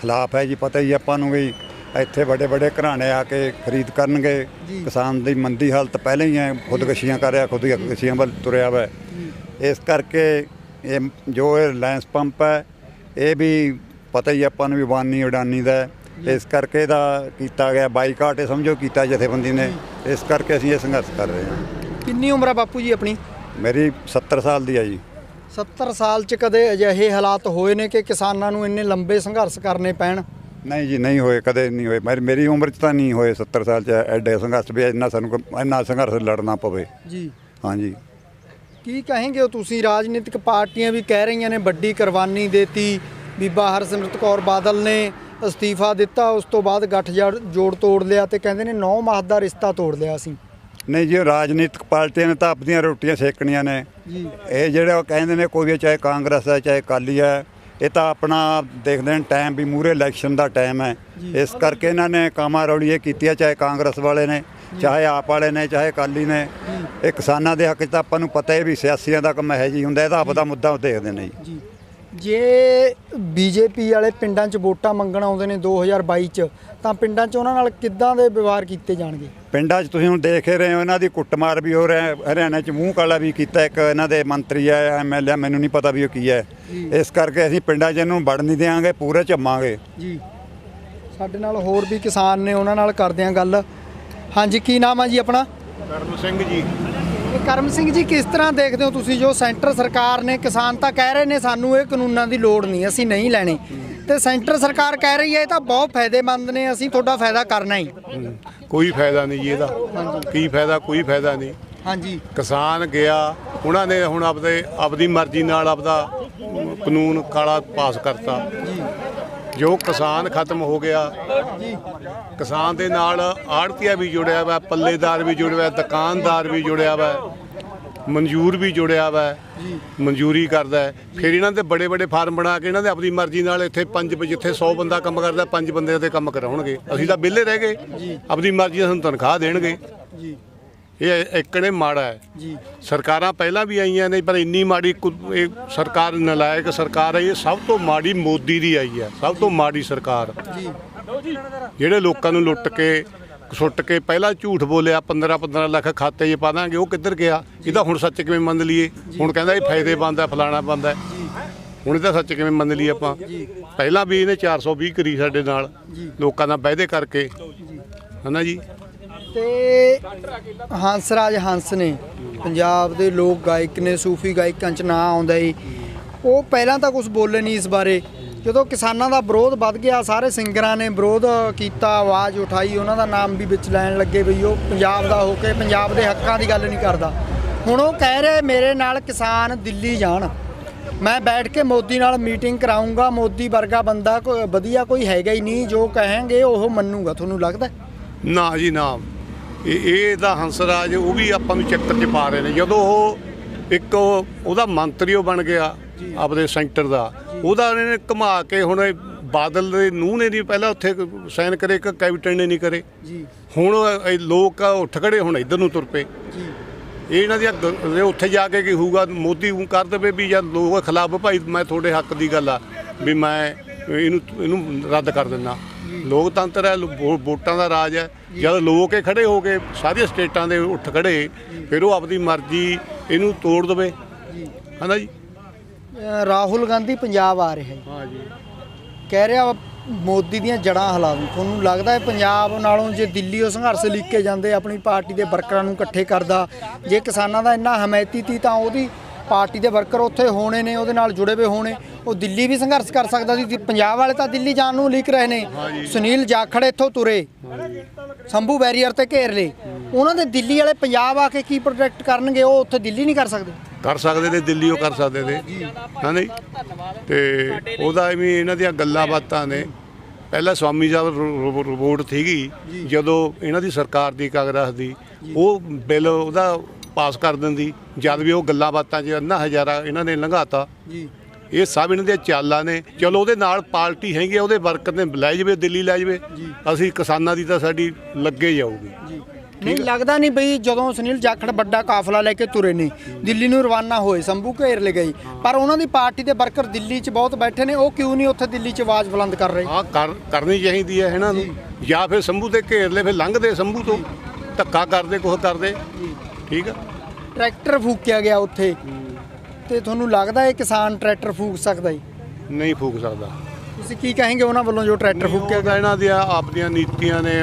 ਖਿਲਾਫ ਹੈ ਜੀ ਪਤਾ ਹੀ ਆਪਾਂ ਨੂੰ ਵੀ ਇੱਥੇ ਵੱਡੇ ਵੱਡੇ ਘਰਾਣੇ ਆ ਕੇ ਖਰੀਦ ਕਰਨਗੇ। ਕਿਸਾਨ ਦੀ ਮੰਦੀ ਹਾਲਤ ਪਹਿਲਾਂ ਹੀ ਹੈ ਖੁਦਕਸ਼ੀਆਂ ਕਰ ਰਿਹਾ ਖੁਦਕਸ਼ੀਆਂ ਵੱਲ ਤੁਰਿਆ ਵਾ ਇਸ ਕਰਕੇ ਇਹ ਜੋ ਇਹ ਰਿਲਾਇੰਸ ਪੰਪ ਹੈ ਇਹ ਵੀ ਪਤਾ ਹੀ ਆਪਾਂ ਨੂੰ ਵੀ ਬਾਨੀ ਉਡਾਨੀ ਦਾ ਹੈ। ਇਸ ਕਰਕੇ ਇਹਦਾ ਕੀਤਾ ਗਿਆ ਬਾਈਕਾਟ ਇਹ ਸਮਝੋ ਕੀਤਾ ਜਥੇਬੰਦੀ ਨੇ। ਇਸ ਕਰਕੇ ਅਸੀਂ ਇਹ ਸੰਘਰਸ਼ ਕਰ ਰਹੇ ਹਾਂ। ਕਿੰਨੀ ਉਮਰ ਆ ਬਾਪੂ ਜੀ ਆਪਣੀ? ਮੇਰੀ 70 ਸਾਲ ਦੀ ਹੈ ਜੀ। 70 ਸਾਲ ਚ ਕਦੇ ਅਜਿਹੇ ਹਾਲਾਤ ਹੋਏ ਨੇ ਕਿ ਕਿਸਾਨਾਂ ਨੂੰ ਇੰਨੇ ਲੰਬੇ ਸੰਘਰਸ਼ ਕਰਨੇ ਪੈਣ? ਨਹੀਂ ਜੀ ਨਹੀਂ ਹੋਏ ਕਦੇ ਨਹੀਂ ਹੋਏ। ਮੇਰੀ ਮੇਰੀ ਉਮਰ 'ਚ ਤਾਂ ਨਹੀਂ ਹੋਏ 70 ਸਾਲ 'ਚ ਐਡੇ ਸੰਘਰਸ਼ ਵੀ ਇੰਨਾ ਸਾਨੂੰ ਕੋਈ- ਇੰਨਾ ਸੰਘਰਸ਼ ਲੜਨਾ ਪਵੇ। ਜੀ। ਹਾਂਜੀ। ਕੀ ਕहेंगे ਹੋ ਤੁਸੀਂ? ਰਾਜਨੀਤਿਕ ਪਾਰਟੀਆਂ ਵੀ ਕਹਿ ਰਹੀਆਂ ਨੇ ਵੱਡੀ ਕੁਰਬਾਨੀ ਦੇਤੀ ਬੀਬਾ ਹਰਸਿਮਰਤ ਕੌਰ ਬਾਦਲ ਨੇ ਅਸਤੀਫਾ ਦਿੱਤਾ ਉਸ ਤੋਂ ਬਾਅਦ ਗੱਠ ਜੜ- ਜੋੜ ਤੋੜ ਲਿਆ ਤੇ ਕਹਿੰਦੇ ਨੇ 9 ਮਾਸ ਦਾ ਰਿਸ਼ਤਾ ਤੋੜ ਲਿਆ ਅਸੀਂ। ਨਹੀਂ ਜੀ ਰਾਜਨੀਤਿਕ ਪਾਰਟੀਆਂ ਨੇ ਤਾਂ ਆਪਣੀਆਂ ਰੋਟੀਆਂ ਸੇਕਣੀਆਂ ਨੇ। ਜੀ। ਇਹ ਜਿਹੜੇ ਉਹ ਕਹਿੰਦੇ ਨੇ ਕੋਈ ਵੀ ਚਾਹੇ ਕਾਂਗਰਸ ਹੈ ਚਾਹੇ ਅਕਾਲੀ ਹੈ ਇਹ ਤਾਂ ਆਪਣਾ ਦੇਖਦੇ ਨੇ ਟਾਈਮ ਵੀ ਮੂਰੇ ਇਲੈਕਸ਼ਨ ਦਾ ਟਾਈਮ ਹੈ। ਇਸ ਕਰਕੇ ਇਹਨਾਂ ਨੇ ਕਾਮਾ ਰੌਲੀਏ ਕੀਤੀਆਂ ਚਾਹੇ ਕਾਂਗਰਸ ਵਾਲੇ ਨੇ ਚਾਹੇ ਆਪ ਵਾਲੇ ਨੇ ਚਾਹੇ ਅਕਾਲੀ ਨੇ। ਇਹ ਕਿਸਾਨਾਂ ਦੇ ਹੱਕ 'ਚ ਤਾਂ ਆਪਾਂ ਨੂੰ ਪਤਾ ਹੈ ਵੀ ਸਿਆਸੀਆਂ ਦਾ ਕੰਮ ਹੈ ਜੀ ਹੁੰਦਾ ਇਹਦਾ ਆਪਦਾ ਮੁੱਦਾ ਉਹ ਦੇਖਦੇ ਨੇ ਜੀ। ਜੀ ਜੇ ਬੀਜੇਪੀ ਵਾਲੇ ਪਿੰਡਾਂ 'ਚ ਵੋਟਾਂ ਮੰਗਣ ਆਉਂਦੇ ਨੇ 2022 'ਚ ਤਾਂ ਪਿੰਡਾਂ 'ਚ ਉਹਨਾਂ ਨਾਲ ਕਿੱਦਾਂ ਦੇ ਵਿਵਹਾਰ ਕੀਤੇ ਜਾਣਗੇ? ਪਿੰਡਾਂ 'ਚ ਤੁਸੀਂ ਹੁਣ ਦੇਖ ਹੀ ਰਹੇ ਹੋ ਇਹਨਾਂ ਦੀ ਕੁੱਟਮਾਰ ਵੀ ਹੋ ਰਿਹਾ ਹੈ ਹਰਿਆਣਾ 'ਚ ਮੂੰਹ ਕਾਲਾ ਵੀ ਕੀਤਾ ਇੱਕ ਇਹਨਾਂ ਦੇ ਮੰਤਰੀ ਹੈ ਐਮਐਲਏ ਮੈਨੂੰ ਨਹੀਂ ਪਤਾ ਵੀ ਉਹ ਕੀ ਹੈ। ਇਸ ਕਰਕੇ ਅਸੀਂ ਪਿੰਡਾਂ 'ਚ ਇਹਨੂੰ ਵੜ ਨਹੀਂ ਦੇਵਾਂਗੇ ਪੂਰੇ ਝੰਮਾਂਗੇ। ਜੀ। ਸਾਡੇ ਨਾਲ ਹੋਰ ਵੀ ਕਿਸਾਨ ਨੇ ਉਹਨਾਂ ਨਾਲ ਕਰਦੇ ਹਾਂ ਗੱਲ। ਹਾਂਜੀ ਕੀ ਨਾਮ ਆ ਜੀ ਆਪਣਾ? ਕਰਮ ਸਿੰਘ ਜੀ। ਕਰਮ ਸਿੰਘ ਜੀ ਕਿਸ ਤਰ੍ਹਾਂ ਦੇਖਦੇ ਹੋ ਤੁਸੀਂ? ਜੋ ਸੈਂਟਰ ਸਰਕਾਰ ਨੇ ਕਿਸਾਨ ਤਾਂ ਕਹਿ ਰਹੇ ਨੇ ਸਾਨੂੰ ਇਹ ਕਾਨੂੰਨਾਂ ਦੀ ਲੋੜ ਨਹੀਂ ਅਸੀਂ ਨਹੀਂ ਲੈਣੇ। ਤੇ ਸੈਂਟਰ ਸਰਕਾਰ ਕਹਿ ਰਹੀ ਹੈ ਇਹ ਤਾਂ ਬਹੁਤ ਫਾਇਦੇਮੰਦ ਨੇ ਅਸੀਂ ਤੁਹਾਡਾ ਫਾਇਦਾ ਕਰਨਾ ਹੀ। ਕੋਈ ਫਾਇਦਾ ਨਹੀਂ ਜੀ ਇਹਦਾ। ਕੀ ਫਾਇਦਾ ਕੋਈ ਫਾਇਦਾ ਨਹੀਂ। ਹਾਂਜੀ। ਕਿਸਾਨ ਗਿਆ ਉਹਨਾਂ ਨੇ ਹੁਣ ਆਪਦੇ ਆਪਦੀ ਮਰਜ਼ੀ ਨਾਲ ਆਪਦਾ ਕਾਨੂੰਨ ਕਾਲਾ ਪਾਸ ਕਰਤਾ। ਜੋ ਕਿਸਾਨ ਖਤਮ ਹੋ ਗਿਆ ਕਿਸਾਨ ਦੇ ਨਾਲ ਆੜਤੀਆ ਵੀ ਜੁੜਿਆ ਵਾ ਪੱਲੇਦਾਰ ਵੀ ਜੁੜਿਆ ਵਾ ਦੁਕਾਨਦਾਰ ਵੀ ਜੁੜਿਆ ਵਾ ਮਨਜ਼ੂਰ ਵੀ ਜੁੜਿਆ ਵਾ ਮਨਜ਼ੂਰੀ ਕਰਦਾ ਹੈ। ਫਿਰ ਇਹਨਾਂ ਦੇ ਬੜੇ ਬੜੇ ਫਾਰਮ ਬਣਾ ਕੇ ਇਹਨਾਂ ਦੇ ਆਪਣੀ ਮਰਜ਼ੀ ਨਾਲ ਇੱਥੇ ਪੰਜ ਜਿੱਥੇ 100 ਬੰਦਾ ਕੰਮ ਕਰਦਾ ਪੰਜ ਬੰਦੇ ਦੇ ਕੰਮ ਕਰਾਉਣਗੇ। ਅਸੀਂ ਤਾਂ ਵਿਹਲੇ ਰਹਿ ਗਏ। ਆਪਣੀ ਮਰਜ਼ੀ ਨਾਲ ਸਾਨੂੰ ਤਨਖਾਹ ਦੇਣਗੇ। ਜੀ। ਇਹ ਇੱਕੜੇ ਮਾੜਾ ਹੈ। ਜੀ। ਸਰਕਾਰਾਂ ਪਹਿਲਾਂ ਵੀ ਆਈਆਂ ਨੇ ਪਰ ਇੰਨੀ ਮਾੜੀ ਇਹ ਸਰਕਾਰ ਨਲਾਇਕ ਸਰਕਾਰ ਹੈ ਇਹ ਸਭ ਤੋਂ ਮਾੜੀ ਮੋਦੀ ਦੀ ਆਈ ਹੈ ਸਭ ਤੋਂ ਮਾੜੀ ਸਰਕਾਰ। ਜੀ। ਜਿਹੜੇ ਲੋਕਾਂ ਨੂੰ ਲੁੱਟ ਕੇ ਸੁੱਟ ਕੇ ਪਹਿਲਾਂ ਝੂਠ ਬੋਲਿਆ 15 15 ਲੱਖ ਖਾਤੇ 'ਚ ਪਾ ਦਾਂਗੇ ਉਹ ਕਿੱਧਰ ਗਿਆ? ਇਹਦਾ ਹੁਣ ਸੱਚ ਕਿਵੇਂ ਮੰਨ ਲਈਏ? ਹੁਣ ਕਹਿੰਦਾ ਇਹ ਫਾਇਦੇਮੰਦ ਹੈ ਫਲਾਣਾ ਬੰਦ ਹੈ। ਹੁਣ ਇਹਦਾ ਸੱਚ ਕਿਵੇਂ ਮੰਨ ਲਈਏ ਆਪਾਂ? ਪਹਿਲਾਂ ਵੀ ਇਹਨੇ 420 ਕਰੀ ਸਾਡੇ ਨਾਲ ਲੋਕਾਂ ਨਾਲ ਵਾਅਦੇ ਕਰਕੇ। ਹਨਾ ਜੀ? ਤੇ ਹੰਸਰਾਜ ਹੰਸ ਨੇ ਪੰਜਾਬ ਦੇ ਲੋਕ ਗਾਇਕ ਨੇ, ਸੂਫੀ ਗਾਇਕਾਂ ਚ ਨਾਂ ਆਉਂਦਾ ਈ ਉਹ ਪਹਿਲਾਂ ਤਾਂ ਕੁਝ ਬੋਲੇ ਨਹੀਂ ਇਸ ਬਾਰੇ। ਜਦੋਂ ਕਿਸਾਨਾਂ ਦਾ ਵਿਰੋਧ ਵੱਧ ਗਿਆ, ਸਾਰੇ ਸਿੰਗਰਾਂ ਨੇ ਵਿਰੋਧ ਕੀਤਾ, ਆਵਾਜ਼ ਉਠਾਈ, ਉਹਨਾਂ ਦਾ ਨਾਮ ਵੀ ਵਿੱਚ ਲੈਣ ਲੱਗੇ ਵੀ ਉਹ ਪੰਜਾਬ ਦਾ ਹੋ ਕੇ ਪੰਜਾਬ ਦੇ ਹੱਕਾਂ ਦੀ ਗੱਲ ਨਹੀਂ ਕਰਦਾ। ਹੁਣ ਉਹ ਕਹਿ ਰਹੇ, ਮੇਰੇ ਨਾਲ ਕਿਸਾਨ ਦਿੱਲੀ ਜਾਣ। ਮੈਂ ਬੈਠ ਕੇ ਮੋਦੀ ਨਾਲ ਮੀਟਿੰਗ ਕਰਾਉਂਗਾ ਮੋਦੀ ਵਰਗਾ ਬੰਦਾ ਕੋਈ ਵਧੀਆ ਕੋਈ ਹੈਗਾ ਹੀ ਨਹੀਂ। ਜੋ ਕਹਾਂਗੇ, ਉਹ ਮੰਨੂਗਾ। ਤੁਹਾਨੂੰ ਲੱਗਦਾ ਨਾ ਜੀ, ਨਾ। ਇਹ ਇਹ ਦਾ ਹੰਸਰਾਜ ਉਹ ਵੀ ਆਪਾਂ ਨੂੰ ਚੱਕਰ 'ਚ ਪਾ ਰਹੇ ਨੇ। ਜਦੋਂ ਉਹ ਇੱਕ ਉਹ- ਉਹਦਾ ਮੰਤਰੀ ਉਹ ਬਣ ਗਿਆ ਆਪਦੇ ਸੈਂਟਰ ਦਾ। ਉਹਦਾ ਇਹਨੇ ਘੁਮਾ ਕੇ ਹੁਣ ਬਾਦਲ ਦੇ ਨੂੰਹ ਨੇ ਨਹੀਂ ਪਹਿਲਾਂ ਉੱਥੇ ਸਾਈਨ ਕਰੇ ਇੱਕ ਕੈਪਟਨ ਨੇ ਨਹੀਂ ਕਰੇ। ਜੀ। ਹੁਣ ਇਹ ਲੋਕ ਉੱਠ ਖੜੇ ਹੁਣ ਇੱਧਰ ਨੂੰ ਤੁਰ ਪਏ। ਜੀ। ਇਹ ਇਹਨਾਂ ਇਹ ਉੱਥੇ ਜਾ ਕੇ ਕੀ ਹੋਊਗਾ ਮੋਦੀ ਉਹ ਕਰ ਦੇਵੇ ਵੀ ਜਾਂ ਲੋਕ ਖਿਲਾਫ ਭਾਈ ਮੈਂ ਤੁਹਾਡੇ ਹੱਕ ਦੀ ਗੱਲ ਆ ਵੀ ਮੈਂ ਇਹਨੂੰ ਇਹਨੂੰ ਰੱਦ ਕਰ ਦਿੰਦਾ। ਲੋਕਤੰਤਰ ਹੈ ਵੋਟਾਂ ਦਾ ਰਾਜ ਹੈ। ਜਦ ਲੋਕ ਇਹ ਖੜੇ ਹੋ ਕੇ ਸਾਰੀਆਂ ਸਟੇਟਾਂ ਦੇ ਉੱਠ ਖੜੇ ਫਿਰ ਉਹ ਆਪਦੀ ਮਰਜ਼ੀ ਇਹਨੂੰ ਤੋੜ ਦੇਵੇ। ਹਨਾ ਜੀ? ਰਾਹੁਲ ਗਾਂਧੀ ਪੰਜਾਬ ਆ ਰਿਹਾ। ਹੈ ਹਾਂ ਜੀ। ਕਹਿ ਰਿਹਾ ਮੋਦੀ ਦੀਆਂ ਜੜਾਂ ਹਿਲਾ ਦੂੰ। ਤੁਹਾਨੂੰ ਲੱਗਦਾ ਹੈ ਪੰਜਾਬ ਨਾਲੋਂ ਜੇ ਦਿੱਲੀ ਉਹ ਸੰਘਰਸ਼ ਲਿਖ ਕੇ ਜਾਂਦੇ ਆਪਣੀ ਪਾਰਟੀ ਦੇ ਵਰਕਰਾਂ ਨੂੰ ਇਕੱਠੇ ਕਰਦਾ ਜੇ ਕਿਸਾਨਾਂ ਦਾ ਇੰਨਾ ਹਮਾਇਤੀ ਤੀ ਤਾਂ ਉਹਦੀ ਪਾਰਟੀ ਦੇ ਵਰਕਰ ਉੱਥੇ ਹੋਣੇ ਨੇ ਉਹਦੇ ਨਾਲ ਜੁੜੇ ਹੋਏ ਹੋਣੇ। ਉਹ ਦਿੱਲੀ ਵੀ ਸੰਘਰਸ਼ ਕਰ ਸਕਦਾ ਸੀ। ਪੰਜਾਬ ਵਾਲੇ ਤਾਂ ਦਿੱਲੀ ਜਾਣ ਨੂੰ ਲਿਖ ਰਹੇ ਨੇ। ਸੁਨੀਲ ਜਾਖੜ ਇੱਥੋਂ ਤੁਰੇ। ਸੰਭੂ ਬੈਰੀਅਰ ਤੇ ਘੇਰ ਲਏ। ਉਹਨਾਂ ਦੇ ਦਿੱਲੀ ਵਾਲੇ ਪੰਜਾਬ ਆ ਕੇ ਕੀ ਪ੍ਰੋਟੈਕਟ ਕਰਨਗੇ ਉਹ ਉੱਥੇ ਦਿੱਲੀ ਨਹੀਂ ਕਰ ਸਕਦੇ? ਕਰ ਸਕਦੇ ਨੇ ਦਿੱਲੀ ਉਹ ਕਰ ਸਕਦੇ ਨੇ। ਹਾਂ ਨਹੀਂ? ਤੇ ਉਹਦਾ ਐਵੇਂ ਇਹਨਾਂ ਦੀਆਂ ਗੱਲਾਂ ਬਾਤਾਂ ਨੇ। ਪਹਿਲਾਂ ਸਵਾਮੀ ਸਾਹਿਬ ਰਿਪੋਰਟ ਸੀਗੀ ਜਦੋਂ ਇਹਨਾਂ ਦੀ ਸਰਕਾਰ ਦੀ ਕਾਂਗਰਸ ਦੀ ਉਹ ਬਿੱਲ ਉਹਦਾ ਪਾਸ ਕਰ ਦਿੰਦੀ ਜਦ ਵੀ ਉਹ ਗੱਲਾਂ ਬਾਤਾਂ 'ਚ ਅੰਨਾ ਹਜ਼ਾਰਾ ਇਹਨਾਂ ਨੇ ਲੰਘਾਤਾ। ਜੀ। ਇਹ ਸਭ ਇਹਨਾਂ ਦੀਆਂ ਚਾਲਾਂ ਨੇ। ਚਲੋ ਉਹਦੇ ਨਾਲ ਪਾਰਟੀ ਹੈਗੀ ਆ, ਉਹਦੇ ਵਰਕਰ ਨੇ ਲੈ ਜਾਵੇ ਦਿੱਲੀ ਲੈ ਜਾਵੇ। ਅਸੀਂ ਕਿਸਾਨਾਂ ਦੀ ਤਾਂ ਸਾਡੀ ਲੱਗੇ ਜਾਊਗੀ। ਨਹੀਂ ਲੱਗਦਾ ਨਹੀਂ ਬਈ ਜਦੋਂ ਸੁਨੀਲ ਜਾਖੜ ਵੱਡਾ ਕਾਫਲਾ ਲੈ ਕੇ ਤੁਰੇ ਨੇ ਦਿੱਲੀ ਨੂੰ ਰਵਾਨਾ ਹੋਏ ਸੰਭੂ ਘੇਰ ਲੈ ਗਈ ਪਰ ਉਹਨਾਂ ਦੀ ਪਾਰਟੀ ਦੇ ਵਰਕਰ ਦਿੱਲੀ 'ਚ ਬਹੁਤ ਬੈਠੇ ਨੇ ਉਹ ਕਿਉਂ ਨਹੀਂ ਉੱਥੇ ਦਿੱਲੀ 'ਚ ਆਵਾਜ਼ ਬੁਲੰਦ ਕਰ ਰਹੇ? ਕਰ ਕਰਨੀ ਚਾਹੀਦੀ ਹੈ ਇਹਨਾਂ ਨੂੰ। ਜਾਂ। ਫਿਰ ਸੰਭੂ ਤੇ ਘੇਰ ਲੈ ਫਿਰ ਲੰਘਦੇ ਸੰਭੂ ਤੋਂ। ਧੱਕਾ ਕਰਦੇ ਕੁਛ ਕਰਦੇ। ਠੀਕ ਆ। ਟਰੈਕਟਰ ਫੂਕਿਆ ਗਿਆ ਉੱਥੇ। ਤੇ ਤੁਹਾਨੂੰ ਲੱਗਦਾ ਇਹ ਕਿਸਾਨ ਟਰੈਕਟਰ ਫੂਕ ਸਕਦਾ ਹੈ ਨਹੀਂ ਫੂਕ ਸਕਦਾ। ਤੁਸੀਂ ਕੀ ਕਹੇਂਗੇ ਉਹਨਾਂ ਵੱਲੋਂ ਜੋ ਟਰੈਕਟਰ ਫੂਕਿਆ ਫੂਕਿਆ ਇਹਨਾਂ ਦੀਆਂ ਆਪਣੀਆਂ ਨੀਤੀਆਂ ਨੇ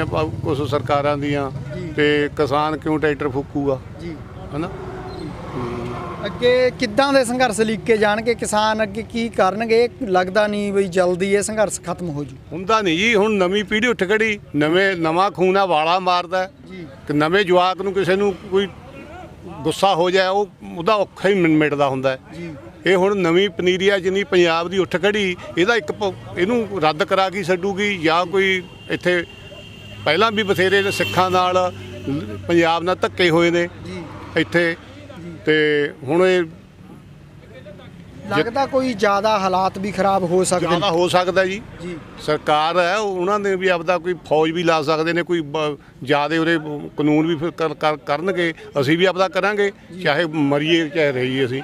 ਕੁਝ ਸਰਕਾਰਾਂ ਦੀਆਂ। ਤੇ ਕਿਸਾਨ ਕਿਉਂ ਟਰੈਕਟਰ ਫੂਕੂਗਾ? ਜੀ। ਹਨਾ? ਅੱਗੇ ਕਿੱਦਾਂ ਦੇ ਸੰਘਰਸ਼ ਲਿਖ ਕੇ ਜਾਣਗੇ? ਕਿਸਾਨ ਅੱਗੇ ਕੀ ਕਰਨਗੇ? ਲੱਗਦਾ ਨਹੀਂ ਬਈ ਜਲਦੀ ਇਹ ਸੰਘਰਸ਼ ਖਤਮ ਹੋ ਜੂ। ਹੁੰਦਾ ਨਹੀਂ ਜੀ ਹੁਣ ਨਵੀਂ ਪੀੜ੍ਹੀ ਉੱਠ ਖੜੀ। ਨਵੇਂ ਨਵਾਂ ਖੂਨ ਵਾਲਾ ਮਾਰਦਾ। ਜੀ। ਨਵੇਂ ਜਵਾਕ ਨੂੰ ਕਿਸੇ ਨੂੰ ਕੋਈ ਗੁੱਸਾ ਹੋ ਜਾਏ ਉਹ ਉਹਦਾ ਔਖਾ ਹੀ ਮਿਟਦਾ ਹੁੰਦਾ ਹੈ। ਜੀ। ਇਹ ਹੁਣ ਨਵੀਂ ਪਨੀਰੀਆ ਜਿੰਨੀ ਪੰਜਾਬ ਦੀ ਉੱਠ ਖੜੀ ਇਹਦਾ ਇੱਕ ਪ- ਇਹਨੂੰ ਰੱਦ ਕਰਾ ਕੇ ਛੱਡੂਗੀ? ਜਾਂ ਕੋਈ ਇੱਥੇ ਪਹਿਲਾਂ ਵੀ ਬਥੇਰੇ ਨੇ ਸਿੱਖਾਂ ਨਾਲ ਲ- ਪੰਜਾਬ ਨਾਲ ਧੱਕੇ ਹੋਏ ਨੇ ਇੱਥੇ। ਤੇ ਹੁਣ ਇਹ ਲੱਗਦਾ ਕੋਈ ਜ਼ਿਆਦਾ ਹਾਲਾਤ ਵੀ ਖਰਾਬ ਹੋ ਸਕਦੇ ਜ਼ਿਆਦਾ ਨੇ? ਹੋ ਸਕਦਾ ਜੀ। ਜੀ। ਸਰਕਾਰ ਹੈ ਉਹਨਾਂ ਨੇ ਵੀ ਆਪਦਾ ਕੋਈ ਫੌਜ ਵੀ ਲਾ ਸਕਦੇ ਨੇ ਕੋਈ ਜਿਆਦੇ ਉਹਦੇ ਕਾਨੂੰਨ ਵੀ ਫਿਰ ਕਰ- ਕਰ- ਕਰਨਗੇ ਅਸੀਂ ਵੀ ਆਪਦਾ ਕਰਾਂਗੇ ਚਾਹੇ ਮਰੀਏ ਚਾਹੇ ਰਹੀਏ ਅਸੀਂ।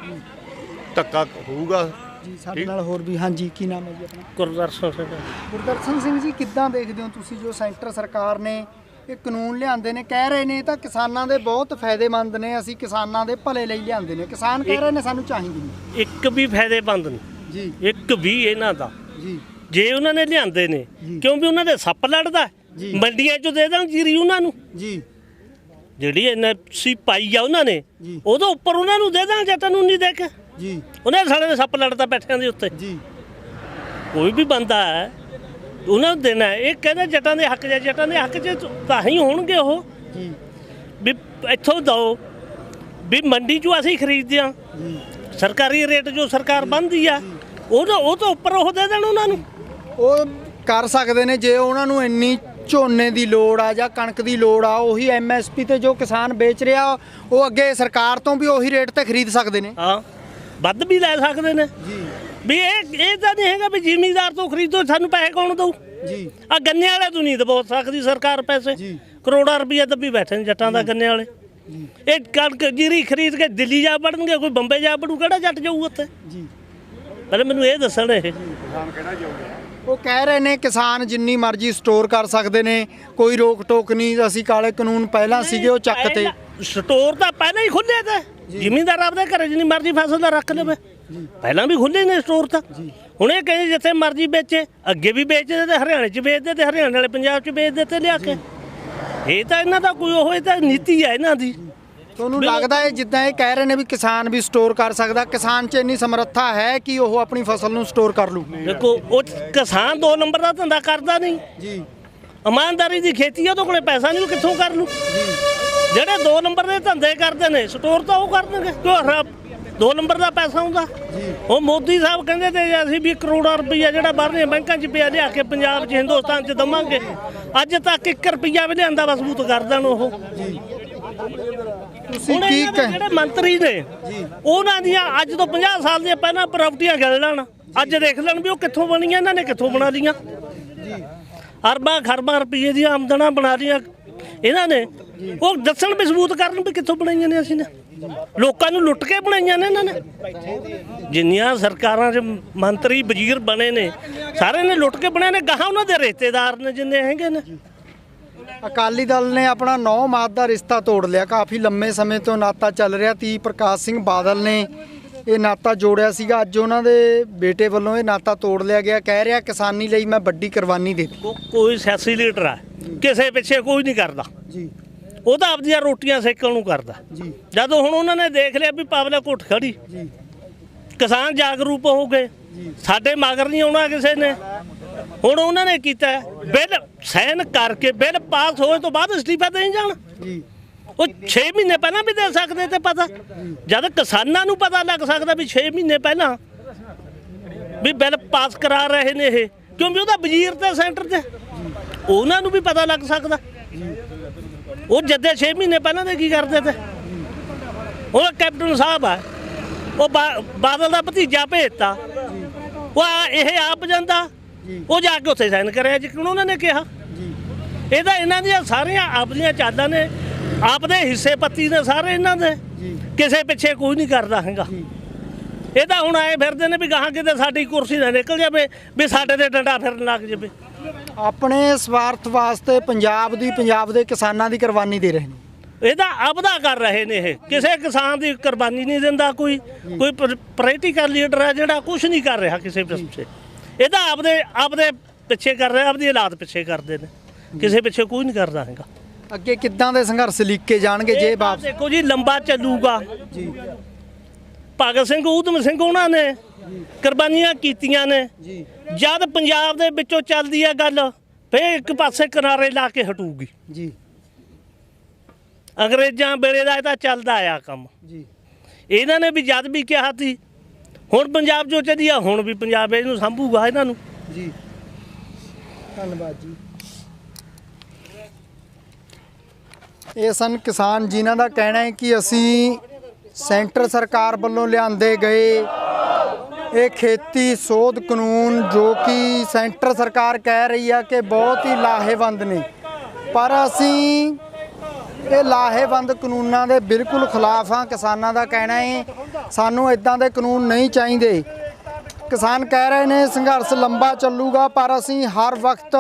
ਧੱਕਾ ਹੋਊਗਾ। ਜੀ ਸਾਡੇ ਨਾਲ ਹੋਰ ਵੀ ਹਾਂਜੀ ਕੀ ਨਾਮ ਹੈ ਜੀ ਆਪਣਾ? ਗੁਰਦਰਸ਼ਨ ਸਿੰਘ। ਗੁਰਦਰਸ਼ਨ ਸਿੰਘ ਜੀ ਕਿੱਦਾਂ ਦੇਖਦੇ ਹੋ ਤੁਸੀਂ ਜੋ ਸੈਂਟਰ ਸਰਕਾਰ ਨੇ ਇਹ ਕਾਨੂੰਨ ਲਿਆਂਦੇ ਨੇ ਕਹਿ ਰਹੇ ਨੇ ਇਹ ਤਾਂ ਕਿਸਾਨਾਂ ਦੇ ਬਹੁਤ ਫਾਇਦੇਮੰਦ ਨੇ ਅਸੀਂ ਕਿਸਾਨਾਂ ਦੇ ਭਲੇ ਲਈ ਲਿਆਂਦੇ ਨੇ। ਕਿਸਾਨ ਕਹਿ ਰਹੇ ਨੇ ਸਾਨੂੰ ਚਾਹੀਦੀ ਨਹੀਂ। ਇੱਕ ਵੀ ਫਾਇਦੇਮੰਦ ਨਹੀਂ। ਜੀ। ਇੱਕ ਵੀ ਇਹਨਾਂ ਦਾ। ਜੀ। ਜੇ ਉਹਨਾਂ ਨੇ ਲਿਆਂਦੇ ਨੇ ਕਿਉਂ ਵੀ ਉਹਨਾਂ ਦੇ ਸੱਪ ਲੜਦਾ ਜੀ। ਮੰਡੀਆਂ 'ਚ ਦੇ ਦਾਂ ਜੀਰੀ ਉਹਨਾਂ ਨੂੰ। ਜੀ। ਜਿਹੜੀ ਐਨਐਫਸੀ ਪਾਈ ਆ ਉਹਨਾਂ ਨੇ ਜੀ। ਉਹਦੇ ਉੱਪਰ ਉਹਨਾਂ ਨੂੰ ਦੇ ਦਾਂ ਜੱਟਾਂ ਨੂੰ ਨਹੀਂ ਦੇ ਕੇ। ਜੀ। ਉਹਨਾਂ ਸਾਲੇ ਦੇ ਸੱਪ ਲੜਦਾ ਬੈਠਿਆਂ ਦੇ ਉੱਤੇ। ਜੀ। ਕੋਈ ਵੀ ਬੰਦਾ ਹੈ ਉਹਨਾਂ ਨੂੰ ਦੇਣਾ। ਇਹ ਕਹਿੰਦੇ ਜੱਟਾਂ ਦੇ ਹੱਕ 'ਚ ਜੱਟਾਂ ਦੇ ਹੱਕ 'ਚ ਤਾਂ ਹੀ ਹੋਣਗੇ ਉਹ। ਵੀ ਇੱਥੋਂ ਦੋ ਵੀ ਮੰਡੀ 'ਚੋਂ ਅਸੀਂ ਖਰੀਦਦੇ ਆ ਸਰਕਾਰੀ ਰੇਟ ਜੋ ਸਰਕਾਰ ਬੰਦੀ ਆ। ਉਹ ਤਾਂ ਉਹ ਤੋਂ ਉੱਪਰ ਉਹ ਦੇ ਦੇਣ ਉਹਨਾਂ ਨੂੰ। ਉਹ ਕਰ ਸਕਦੇ ਨੇ। ਜੇ ਉਹਨਾਂ ਨੂੰ ਇੰਨੀ ਝੋਨੇ ਦੀ ਲੋੜ ਆ ਜਾਂ ਕਣਕ ਦੀ ਲੋੜ ਆ ਉਹੀ ਐਮਐਸਪੀ ਤੇ ਜੋ ਕਿਸਾਨ ਵੇਚ ਰਿਹਾ ਉਹ ਅੱਗੇ ਸਰਕਾਰ ਤੋਂ ਵੀ ਉਹੀ ਰੇਟ ਤੇ ਖਰੀਦ ਸਕਦੇ ਨੇ। ਹਾਂ। ਵੱਧ ਵੀ ਲੈ ਸਕਦੇ ਨੇ। ਜੀ। ਵੀ ਇਹ ਇਹ ਤਾਂ ਨਹੀਂ ਹੈਗਾ ਵੀ ਜ਼ਿਮੀਦਾਰ ਤੋਂ ਖਰੀਦੋ ਸਾਨੂੰ ਪੈਸੇ ਕੌਣ ਦਊ? ਜੀ। ਆ ਗੰਨੇ ਵਾਲੇ ਤੋਂ ਨਹੀਂ ਦਬੋ ਸਕਦੀ ਸਰਕਾਰ ਪੈਸੇ। ਜੀ। ਕਰੋੜਾਂ ਰੁਪਏ ਦੱਬੀ ਬੈਠੇ ਨੇ ਜੱਟਾਂ ਦਾ ਗੰਨੇ ਵਾਲੇ। ਇਹ ਕਣਕ ਜੀਰੀ ਖਰੀਦ ਕੇ ਦਿੱਲੀ ਜਾ ਵੜਨਗੇ ਕੋਈ ਬੰਬੇ ਜਾ ਵੜੂ ਕਿਹੜਾ ਜੱਟ ਜਾਊ ਉੱਥੇ? ਜੀ। ਪਹਿਲੇ ਮੈਨੂੰ ਇਹ ਦੱਸਣ ਇਹ ਉਹ ਕਹਿ ਰਹੇ ਨੇ ਕਿਸਾਨ ਜਿੰਨੀ ਮਰਜ਼ੀ ਸਟੋਰ ਕਰ ਸਕਦੇ ਨੇ ਕੋਈ ਰੋਕ ਟੋਕ ਨਹੀਂ ਅਸੀਂ ਕਾਲੇ ਕਾਨੂੰਨ ਪਹਿਲਾਂ ਸੀਗੇ ਉਹ ਚੱਕ ਤੇ। ਸਟੋਰ ਤਾਂ ਪਹਿਲਾਂ ਹੀ ਖੁੱਲੇ ਤੇ। ਜ਼ਿਮੀਂਦਾਰ ਆਪਦੇ ਘਰੇ ਜਿੰਨੀ ਮਰਜ਼ੀ ਫਸਲ ਦਾ ਰੱਖ ਲਵੇ। ਪਹਿਲਾਂ ਵੀ ਖੁੱਲੇ ਨੇ ਸਟੋਰ ਤਾਂ। ਹੁਣ ਇਹ ਕਹਿੰਦੇ ਜਿੱਥੇ ਮਰਜ਼ੀ ਵੇਚੇ ਅੱਗੇ ਵੀ ਵੇਚਦੇ ਤੇ ਹਰਿਆਣੇ 'ਚ ਵੇਚਦੇ ਤੇ ਹਰਿਆਣੇ ਵਾਲੇ ਪੰਜਾਬ 'ਚ ਵੇਚਦੇ ਤੇ ਲਿਆ ਕੇ। ਇਹ ਤਾਂ ਇਹਨਾਂ ਦਾ ਕੋਈ ਉਹ ਤਾਂ ਨੀਤੀ ਹੈ ਇਹਨਾਂ ਦੀ। ਤੁਹਾਨੂੰ ਲੱਗਦਾ ਹੈ ਜਿੱਦਾਂ ਇਹ ਕਹਿ ਰਹੇ ਨੇ ਵੀ ਕਿਸਾਨ ਵੀ ਸਟੋਰ ਕਰ ਸਕਦਾ ਕਿਸਾਨ 'ਚ ਇੰਨੀ ਸਮਰੱਥਾ ਹੈ ਕਿ ਉਹ ਆਪਣੀ ਫਸਲ ਨੂੰ ਸਟੋਰ ਕਰ ਲੂ? ਦੇਖੋ ਉਹ ਕਿਸਾਨ ਦੋ ਨੰਬਰ ਦਾ ਧੰਦਾ ਕਰਦਾ ਨਹੀਂ। ਜੀ। ਇਮਾਨਦਾਰੀ ਦੀ ਖੇਤੀ ਉਹਦੇ ਕੋਲੇ ਪੈਸਾ ਨਹੀਂ ਉਹ ਕਿੱਥੋਂ ਕਰ ਲੂ? ਜਿਹੜੇ ਦੋ ਨੰਬਰ ਦੇ ਧੰਦੇ ਕਰਦੇ ਨੇ ਸਟੋਰ ਤਾਂ ਉਹ ਕਰਨਗੇ ਕਿਉਂ ਦੋ ਨੰਬਰ ਦਾ ਪੈਸਾ ਹੁੰਦਾ। ਉਹ ਮੋਦੀ ਸਾਹਿਬ ਕਹਿੰਦੇ ਤੇ ਅਸੀਂ ਵੀ ਕਰੋੜਾਂ ਰੁਪਈਆ ਜਿਹੜਾ ਬਾਹਰਲੇ ਬੈਂਕਾਂ 'ਚ ਪਿਆ ਲਿਆ ਕੇ ਪੰਜਾਬ 'ਚ ਹਿੰਦੁਸਤਾਨ 'ਚ ਦਵਾਂਗੇ ਅੱਜ ਤੱਕ 1 ਰੁਪਈਆ ਵੀ ਲਿਆਂਦਾ ਵਾ ਸਬੂਤ ਕਰ ਦੇਣ ਉਹ। ਤੁਸੀਂ ਕੀ ਇਹਨਾਂ ਦੇ ਕਹਿ ਜਿਹੜੇ ਮੰਤਰੀ ਨੇ ਉਹਨਾਂ ਦੀਆਂ ਅੱਜ ਤੋਂ 50 ਸਾਲ ਦੀਆਂ ਪਹਿਲਾਂ ਪ੍ਰਾਪਰਟੀਆਂ ਗਿਣ ਲੈਣ। ਅੱਜ ਦੇਖ ਲੈਣ ਵੀ ਉਹ ਕਿੱਥੋਂ ਬਣੀਆਂ ਇਹਨਾਂ ਨੇ ਕਿੱਥੋਂ ਬਣਾ ਲਈਆਂ। ਅਰਬਾਂ ਖਰਬਾਂ ਰੁਪਏ ਦੀਆਂ ਆਮਦਨਾਂ ਬਣਾ ਲਈਆਂ। ਇਹਨਾਂ ਨੇ ਉਹ ਦੱਸਣ ਵੀ ਸਬੂਤ ਕਰਨ ਵੀ ਕਿੱਥੋਂ ਬਣਾਈਆਂ ਨੇ ਅਸੀਂ ਨੇ। ਲੋਕਾਂ ਨੂੰ ਲੁੱਟ ਕੇ ਬਣਾਈਆਂ ਨੇ ਇਹਨਾਂ ਨੇ। ਜਿੰਨੀਆਂ ਸਰਕਾਰਾਂ 'ਚ ਮੰਤਰੀ ਵਜ਼ੀਰ ਬਣੇ ਨੇ ਸਾਰੇ ਨੇ ਲੁੱਟ ਕੇ ਬਣੇ ਨੇ। ਗਾਹਾਂ ਉਹਨਾਂ ਦੇ ਰਿਸ਼ਤੇਦਾਰ ਨੇ ਜਿੰਨੇ ਹੈਗੇ ਨੇ। ਅਕਾਲੀ ਦਲ ਨੇ ਆਪਣਾ ਨੌ ਮਾਤ ਦਾ ਰਿਸ਼ਤਾ ਤੋੜ ਲਿਆ। ਕਾਫੀ ਲੰਮੇ ਸਮੇਂ ਤੋਂ ਨਾਤਾ ਚੱਲ ਰਿਹਾ। ਤੀ ਪ੍ਰਕਾਸ਼ ਸਿੰਘ ਬਾਦਲ ਨੇ ਇਹ ਨਾਤਾ ਜੋੜਿਆ ਸੀਗਾ। ਅੱਜ ਉਹਨਾਂ ਦੇ ਬੇਟੇ ਵੱਲੋਂ ਇਹ ਨਾਤਾ ਤੋੜ ਲਿਆ ਗਿਆ। ਕਹਿ ਰਿਹਾ ਕਿਸਾਨੀ ਲਈ ਮੈਂ ਵੱਡੀ ਕੁਰਬਾਨੀ ਦੇ ਦਿੱਤੀ ਕੋਈ ਸਿਆਸੀ ਲੀਡਰ ਆ। ਕਿਸੇ ਪਿੱਛੇ ਕੋਈ ਨਹੀਂ ਕਰਦਾ। ਜੀ। ਉਹ ਤਾਂ ਆਪਦੀਆਂ ਰੋਟੀਆਂ ਸੇਕਣ ਨੂੰ ਕਰਦਾ। ਜੀ। ਜਦੋਂ ਹੁਣ ਉਹਨਾਂ ਨੇ ਦੇਖ ਲਿਆ ਵੀ ਪਬਲਿਕ ਉੱਠ ਖੜੀ। ਜੀ। ਕਿਸਾਨ ਜਾਗਰੂਕ ਹੋ ਗਏ। ਸਾਡੇ ਮਗਰ ਨਹੀਂ ਆਉਣਾ ਕਿਸੇ ਨੇ। ਹੁਣ ਉਹਨਾਂ ਨੇ ਕੀਤਾ ਬਿੱਲ ਸਾਈਨ ਕਰਕੇ ਬਿੱਲ ਪਾਸ ਹੋਏ ਤੋਂ ਬਾਅਦ ਅਸਤੀਫਾ ਦੇਣ ਜਾਣ। ਜੀ। ਉਹ 6 ਮਹੀਨੇ ਪਹਿਲਾਂ ਵੀ ਦੇ ਸਕਦੇ ਤੇ ਪਤਾ। ਜਦ ਕਿਸਾਨਾਂ ਨੂੰ ਪਤਾ ਲੱਗ ਸਕਦਾ ਵੀ 6 ਮਹੀਨੇ ਪਹਿਲਾਂ ਵੀ ਬਿੱਲ ਪਾਸ ਕਰਾ ਰਹੇ ਨੇ ਇਹ। ਕਿਉਂਕਿ ਉਹਦਾ ਵਜ਼ੀਰ ਤੇ ਸੈਂਟਰ ਤੇ ਉਹਨਾਂ ਨੂੰ ਵੀ ਪਤਾ ਲੱਗ ਸਕਦਾ। ਉਹ ਜੱਦੇ 6 ਮਹੀਨੇ ਪਹਿਲਾਂ ਦੇ ਕੀ ਕਰਦੇ ਤੇ? ਉਹ ਕੈਪਟਨ ਸਾਹਿਬ ਆ। ਉਹ ਬਾਦਲ ਦਾ ਭਤੀਜਾ ਭੇਜਤਾ। ਉਹ ਇਹ ਆਪ ਜਾਂਦਾ। ਉਹ ਜਾ ਕੇ ਉੱਥੇ ਸਾਈਨ ਕਰਿਆ ਜਿੱਕਣ ਉਹਨਾਂ ਨੇ ਕਿਹਾ। ਇਹ ਤਾਂ ਇਹਨਾਂ ਦੀਆਂ ਸਾਰੀਆਂ ਆਪਦੀਆਂ ਚਾਲਾਂ ਨੇ। ਆਪਦੇ ਹਿੱਸੇ ਪੱਤੀ ਨੇ ਸਾਰੇ ਇਹਨਾਂ ਦੇ। ਕਿਸੇ ਪਿੱਛੇ ਕੋਈ ਨਹੀਂ ਕਰਦਾ ਹੈਗਾ। ਇਹ ਤਾਂ ਹੁਣ ਆਏ ਫਿਰਦੇ ਨੇ ਵੀ ਗਾਹਾਂ ਕਿਤੇ ਸਾਡੀ ਕੁਰਸੀ ਨਾ ਨਿਕਲ ਜਾਵੇ ਵੀ ਸਾਡੇ ਤੇ ਡੰਡਾ ਫਿਰਨ ਲੱਗ ਜਾਵੇ। ਆਪਣੇ ਸਵਾਰਥ ਵਾਸਤੇ ਪੰਜਾਬ ਦੀ ਪੰਜਾਬ ਦੇ ਕਿਸਾਨਾਂ ਦੀ ਕੁਰਬਾਨੀ ਦੇ ਰਹੇ ਨੇ। ਇਹਦਾ ਆਪਦਾ ਕਰ ਰਹੇ ਨੇ ਇਹ। ਕਿਸੇ ਕਿਸਾਨ ਦੀ ਕੁਰਬਾਨੀ ਨਹੀਂ ਦਿੰਦਾ ਕੋਈ। ਕੋਈ ਪੋਲੀਟੀਕਲ ਲੀਡਰ ਹੈ ਜਿਹੜਾ ਕੁਝ ਨਹੀਂ ਕਰ ਰਿਹਾ ਕਿਸੇ ਪਿੱਛੇ। ਇਹਦਾ ਆਪਦੇ ਆਪਦੇ ਪਿੱਛੇ ਕਰ ਰਿਹਾ ਆਪਦੀ ਹਾਲਾਤ ਪਿੱਛੇ ਕਰਦੇ ਨੇ। ਕਿਸੇ ਪਿੱਛੇ ਕੋਈ ਨਹੀਂ ਕਰਦਾ ਹੈਗਾ। ਅੱਗੇ ਕਿੱਦਾਂ ਦੇ ਸੰਘਰਸ਼ ਲਿਖੇ ਜਾਣਗੇ ਜੇ ਵਾਪਸ ਦੇਖੋ ਜੀ ਲੰਬਾ ਚੱਲੂਗਾ। ਜੀ। ਭਗਤ ਸਿੰਘ ਊਧਮ ਸਿੰਘ ਉਹਨਾਂ ਨੇ ਕੁਰਬਾਨੀਆਂ ਕੀਤੀਆਂ ਨੇ। ਜਦ ਪੰਜਾਬ ਦੇ ਵਿੱਚੋਂ ਚੱਲਦੀ ਹੈ ਗੱਲ ਫੇਰ ਇੱਕ ਪਾਸੇ ਕਿਨਾਰੇ ਲਾ ਕੇ ਹਟੂਗੀ। ਜੀ। ਅੰਗਰੇਜ਼ਾਂ ਵੇਲੇ ਦਾ ਇਹ ਤਾਂ ਚੱਲਦਾ ਆਇਆ ਕੰਮ। ਜੀ। ਇਹਨਾਂ ਨੇ ਵੀ ਜਦ ਵੀ ਕਿਹਾ ਸੀ ਹੁਣ ਪੰਜਾਬ ਜੋ ਚੱਲੀ ਆ ਹੁਣ ਵੀ ਪੰਜਾਬ ਇਹਨੂੰ ਸੰਭੂਗਾ ਇਹਨਾਂ ਨੂੰ। ਜੀ। ਧੰਨਵਾਦ ਜੀ। ਇਹ ਸਨ ਕਿਸਾਨ ਜਿਨ੍ਹਾਂ ਦਾ ਕਹਿਣਾ ਹੈ ਕਿ ਅਸੀਂ ਸੈਂਟਰ ਸਰਕਾਰ ਵੱਲੋਂ ਲਿਆਂਦੇ ਗਏ ਇਹ ਖੇਤੀ ਸੋਧ ਕਾਨੂੰਨ ਜੋ ਕਿ ਸੈਂਟਰ ਸਰਕਾਰ ਕਹਿ ਰਹੀ ਆ ਕਿ ਬਹੁਤ ਹੀ ਲਾਹੇਵੰਦ ਨੇ। ਪਰ ਅਸੀਂ ਇਹ ਲਾਹੇਵੰਦ ਕਾਨੂੰਨਾਂ ਦੇ ਬਿਲਕੁਲ ਖਿਲਾਫ ਆ ਕਿਸਾਨਾਂ ਦਾ ਕਹਿਣਾ ਹੈ ਸਾਨੂੰ ਇਦਾਂ ਦੇ ਕਾਨੂੰਨ ਨਹੀਂ ਚਾਹੀਦੇ। ਕਿਸਾਨ ਕਹਿ ਰਹੇ ਨੇ ਸੰਘਰਸ਼ ਲੰਬਾ ਚੱਲੂਗਾ, ਪਰ ਅਸੀਂ ਹਰ ਵਕਤ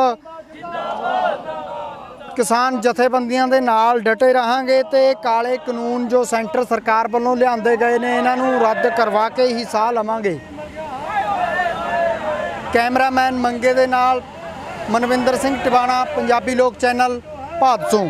ਕਿਸਾਨ ਜਥੇਬੰਦੀਆਂ ਦੇ ਨਾਲ ਡਟੇ ਰਹਾਂਗੇ ਤੇ ਕਾਲੇ ਕਾਨੂੰਨ ਜੋ ਸੈਂਟਰ ਸਰਕਾਰ ਵੱਲੋਂ ਲਿਆਂਦੇ ਗਏ ਨੇ, ਇਹਨਾਂ ਨੂੰ ਰੱਦ ਕਰਵਾ ਕੇ ਹੀ ਸਾਹ ਲਵਾਂਗੇ। ਕੈਮਰਾਮੈਨ ਮੰਗੇ ਦੇ ਨਾਲ ਮਨਵਿੰਦਰ ਸਿੰਘ ਟਿਵਾਣਾ, ਪੰਜਾਬੀ ਲੋਕ ਚੈਨਲ, ਭਾਦਸੋਂ।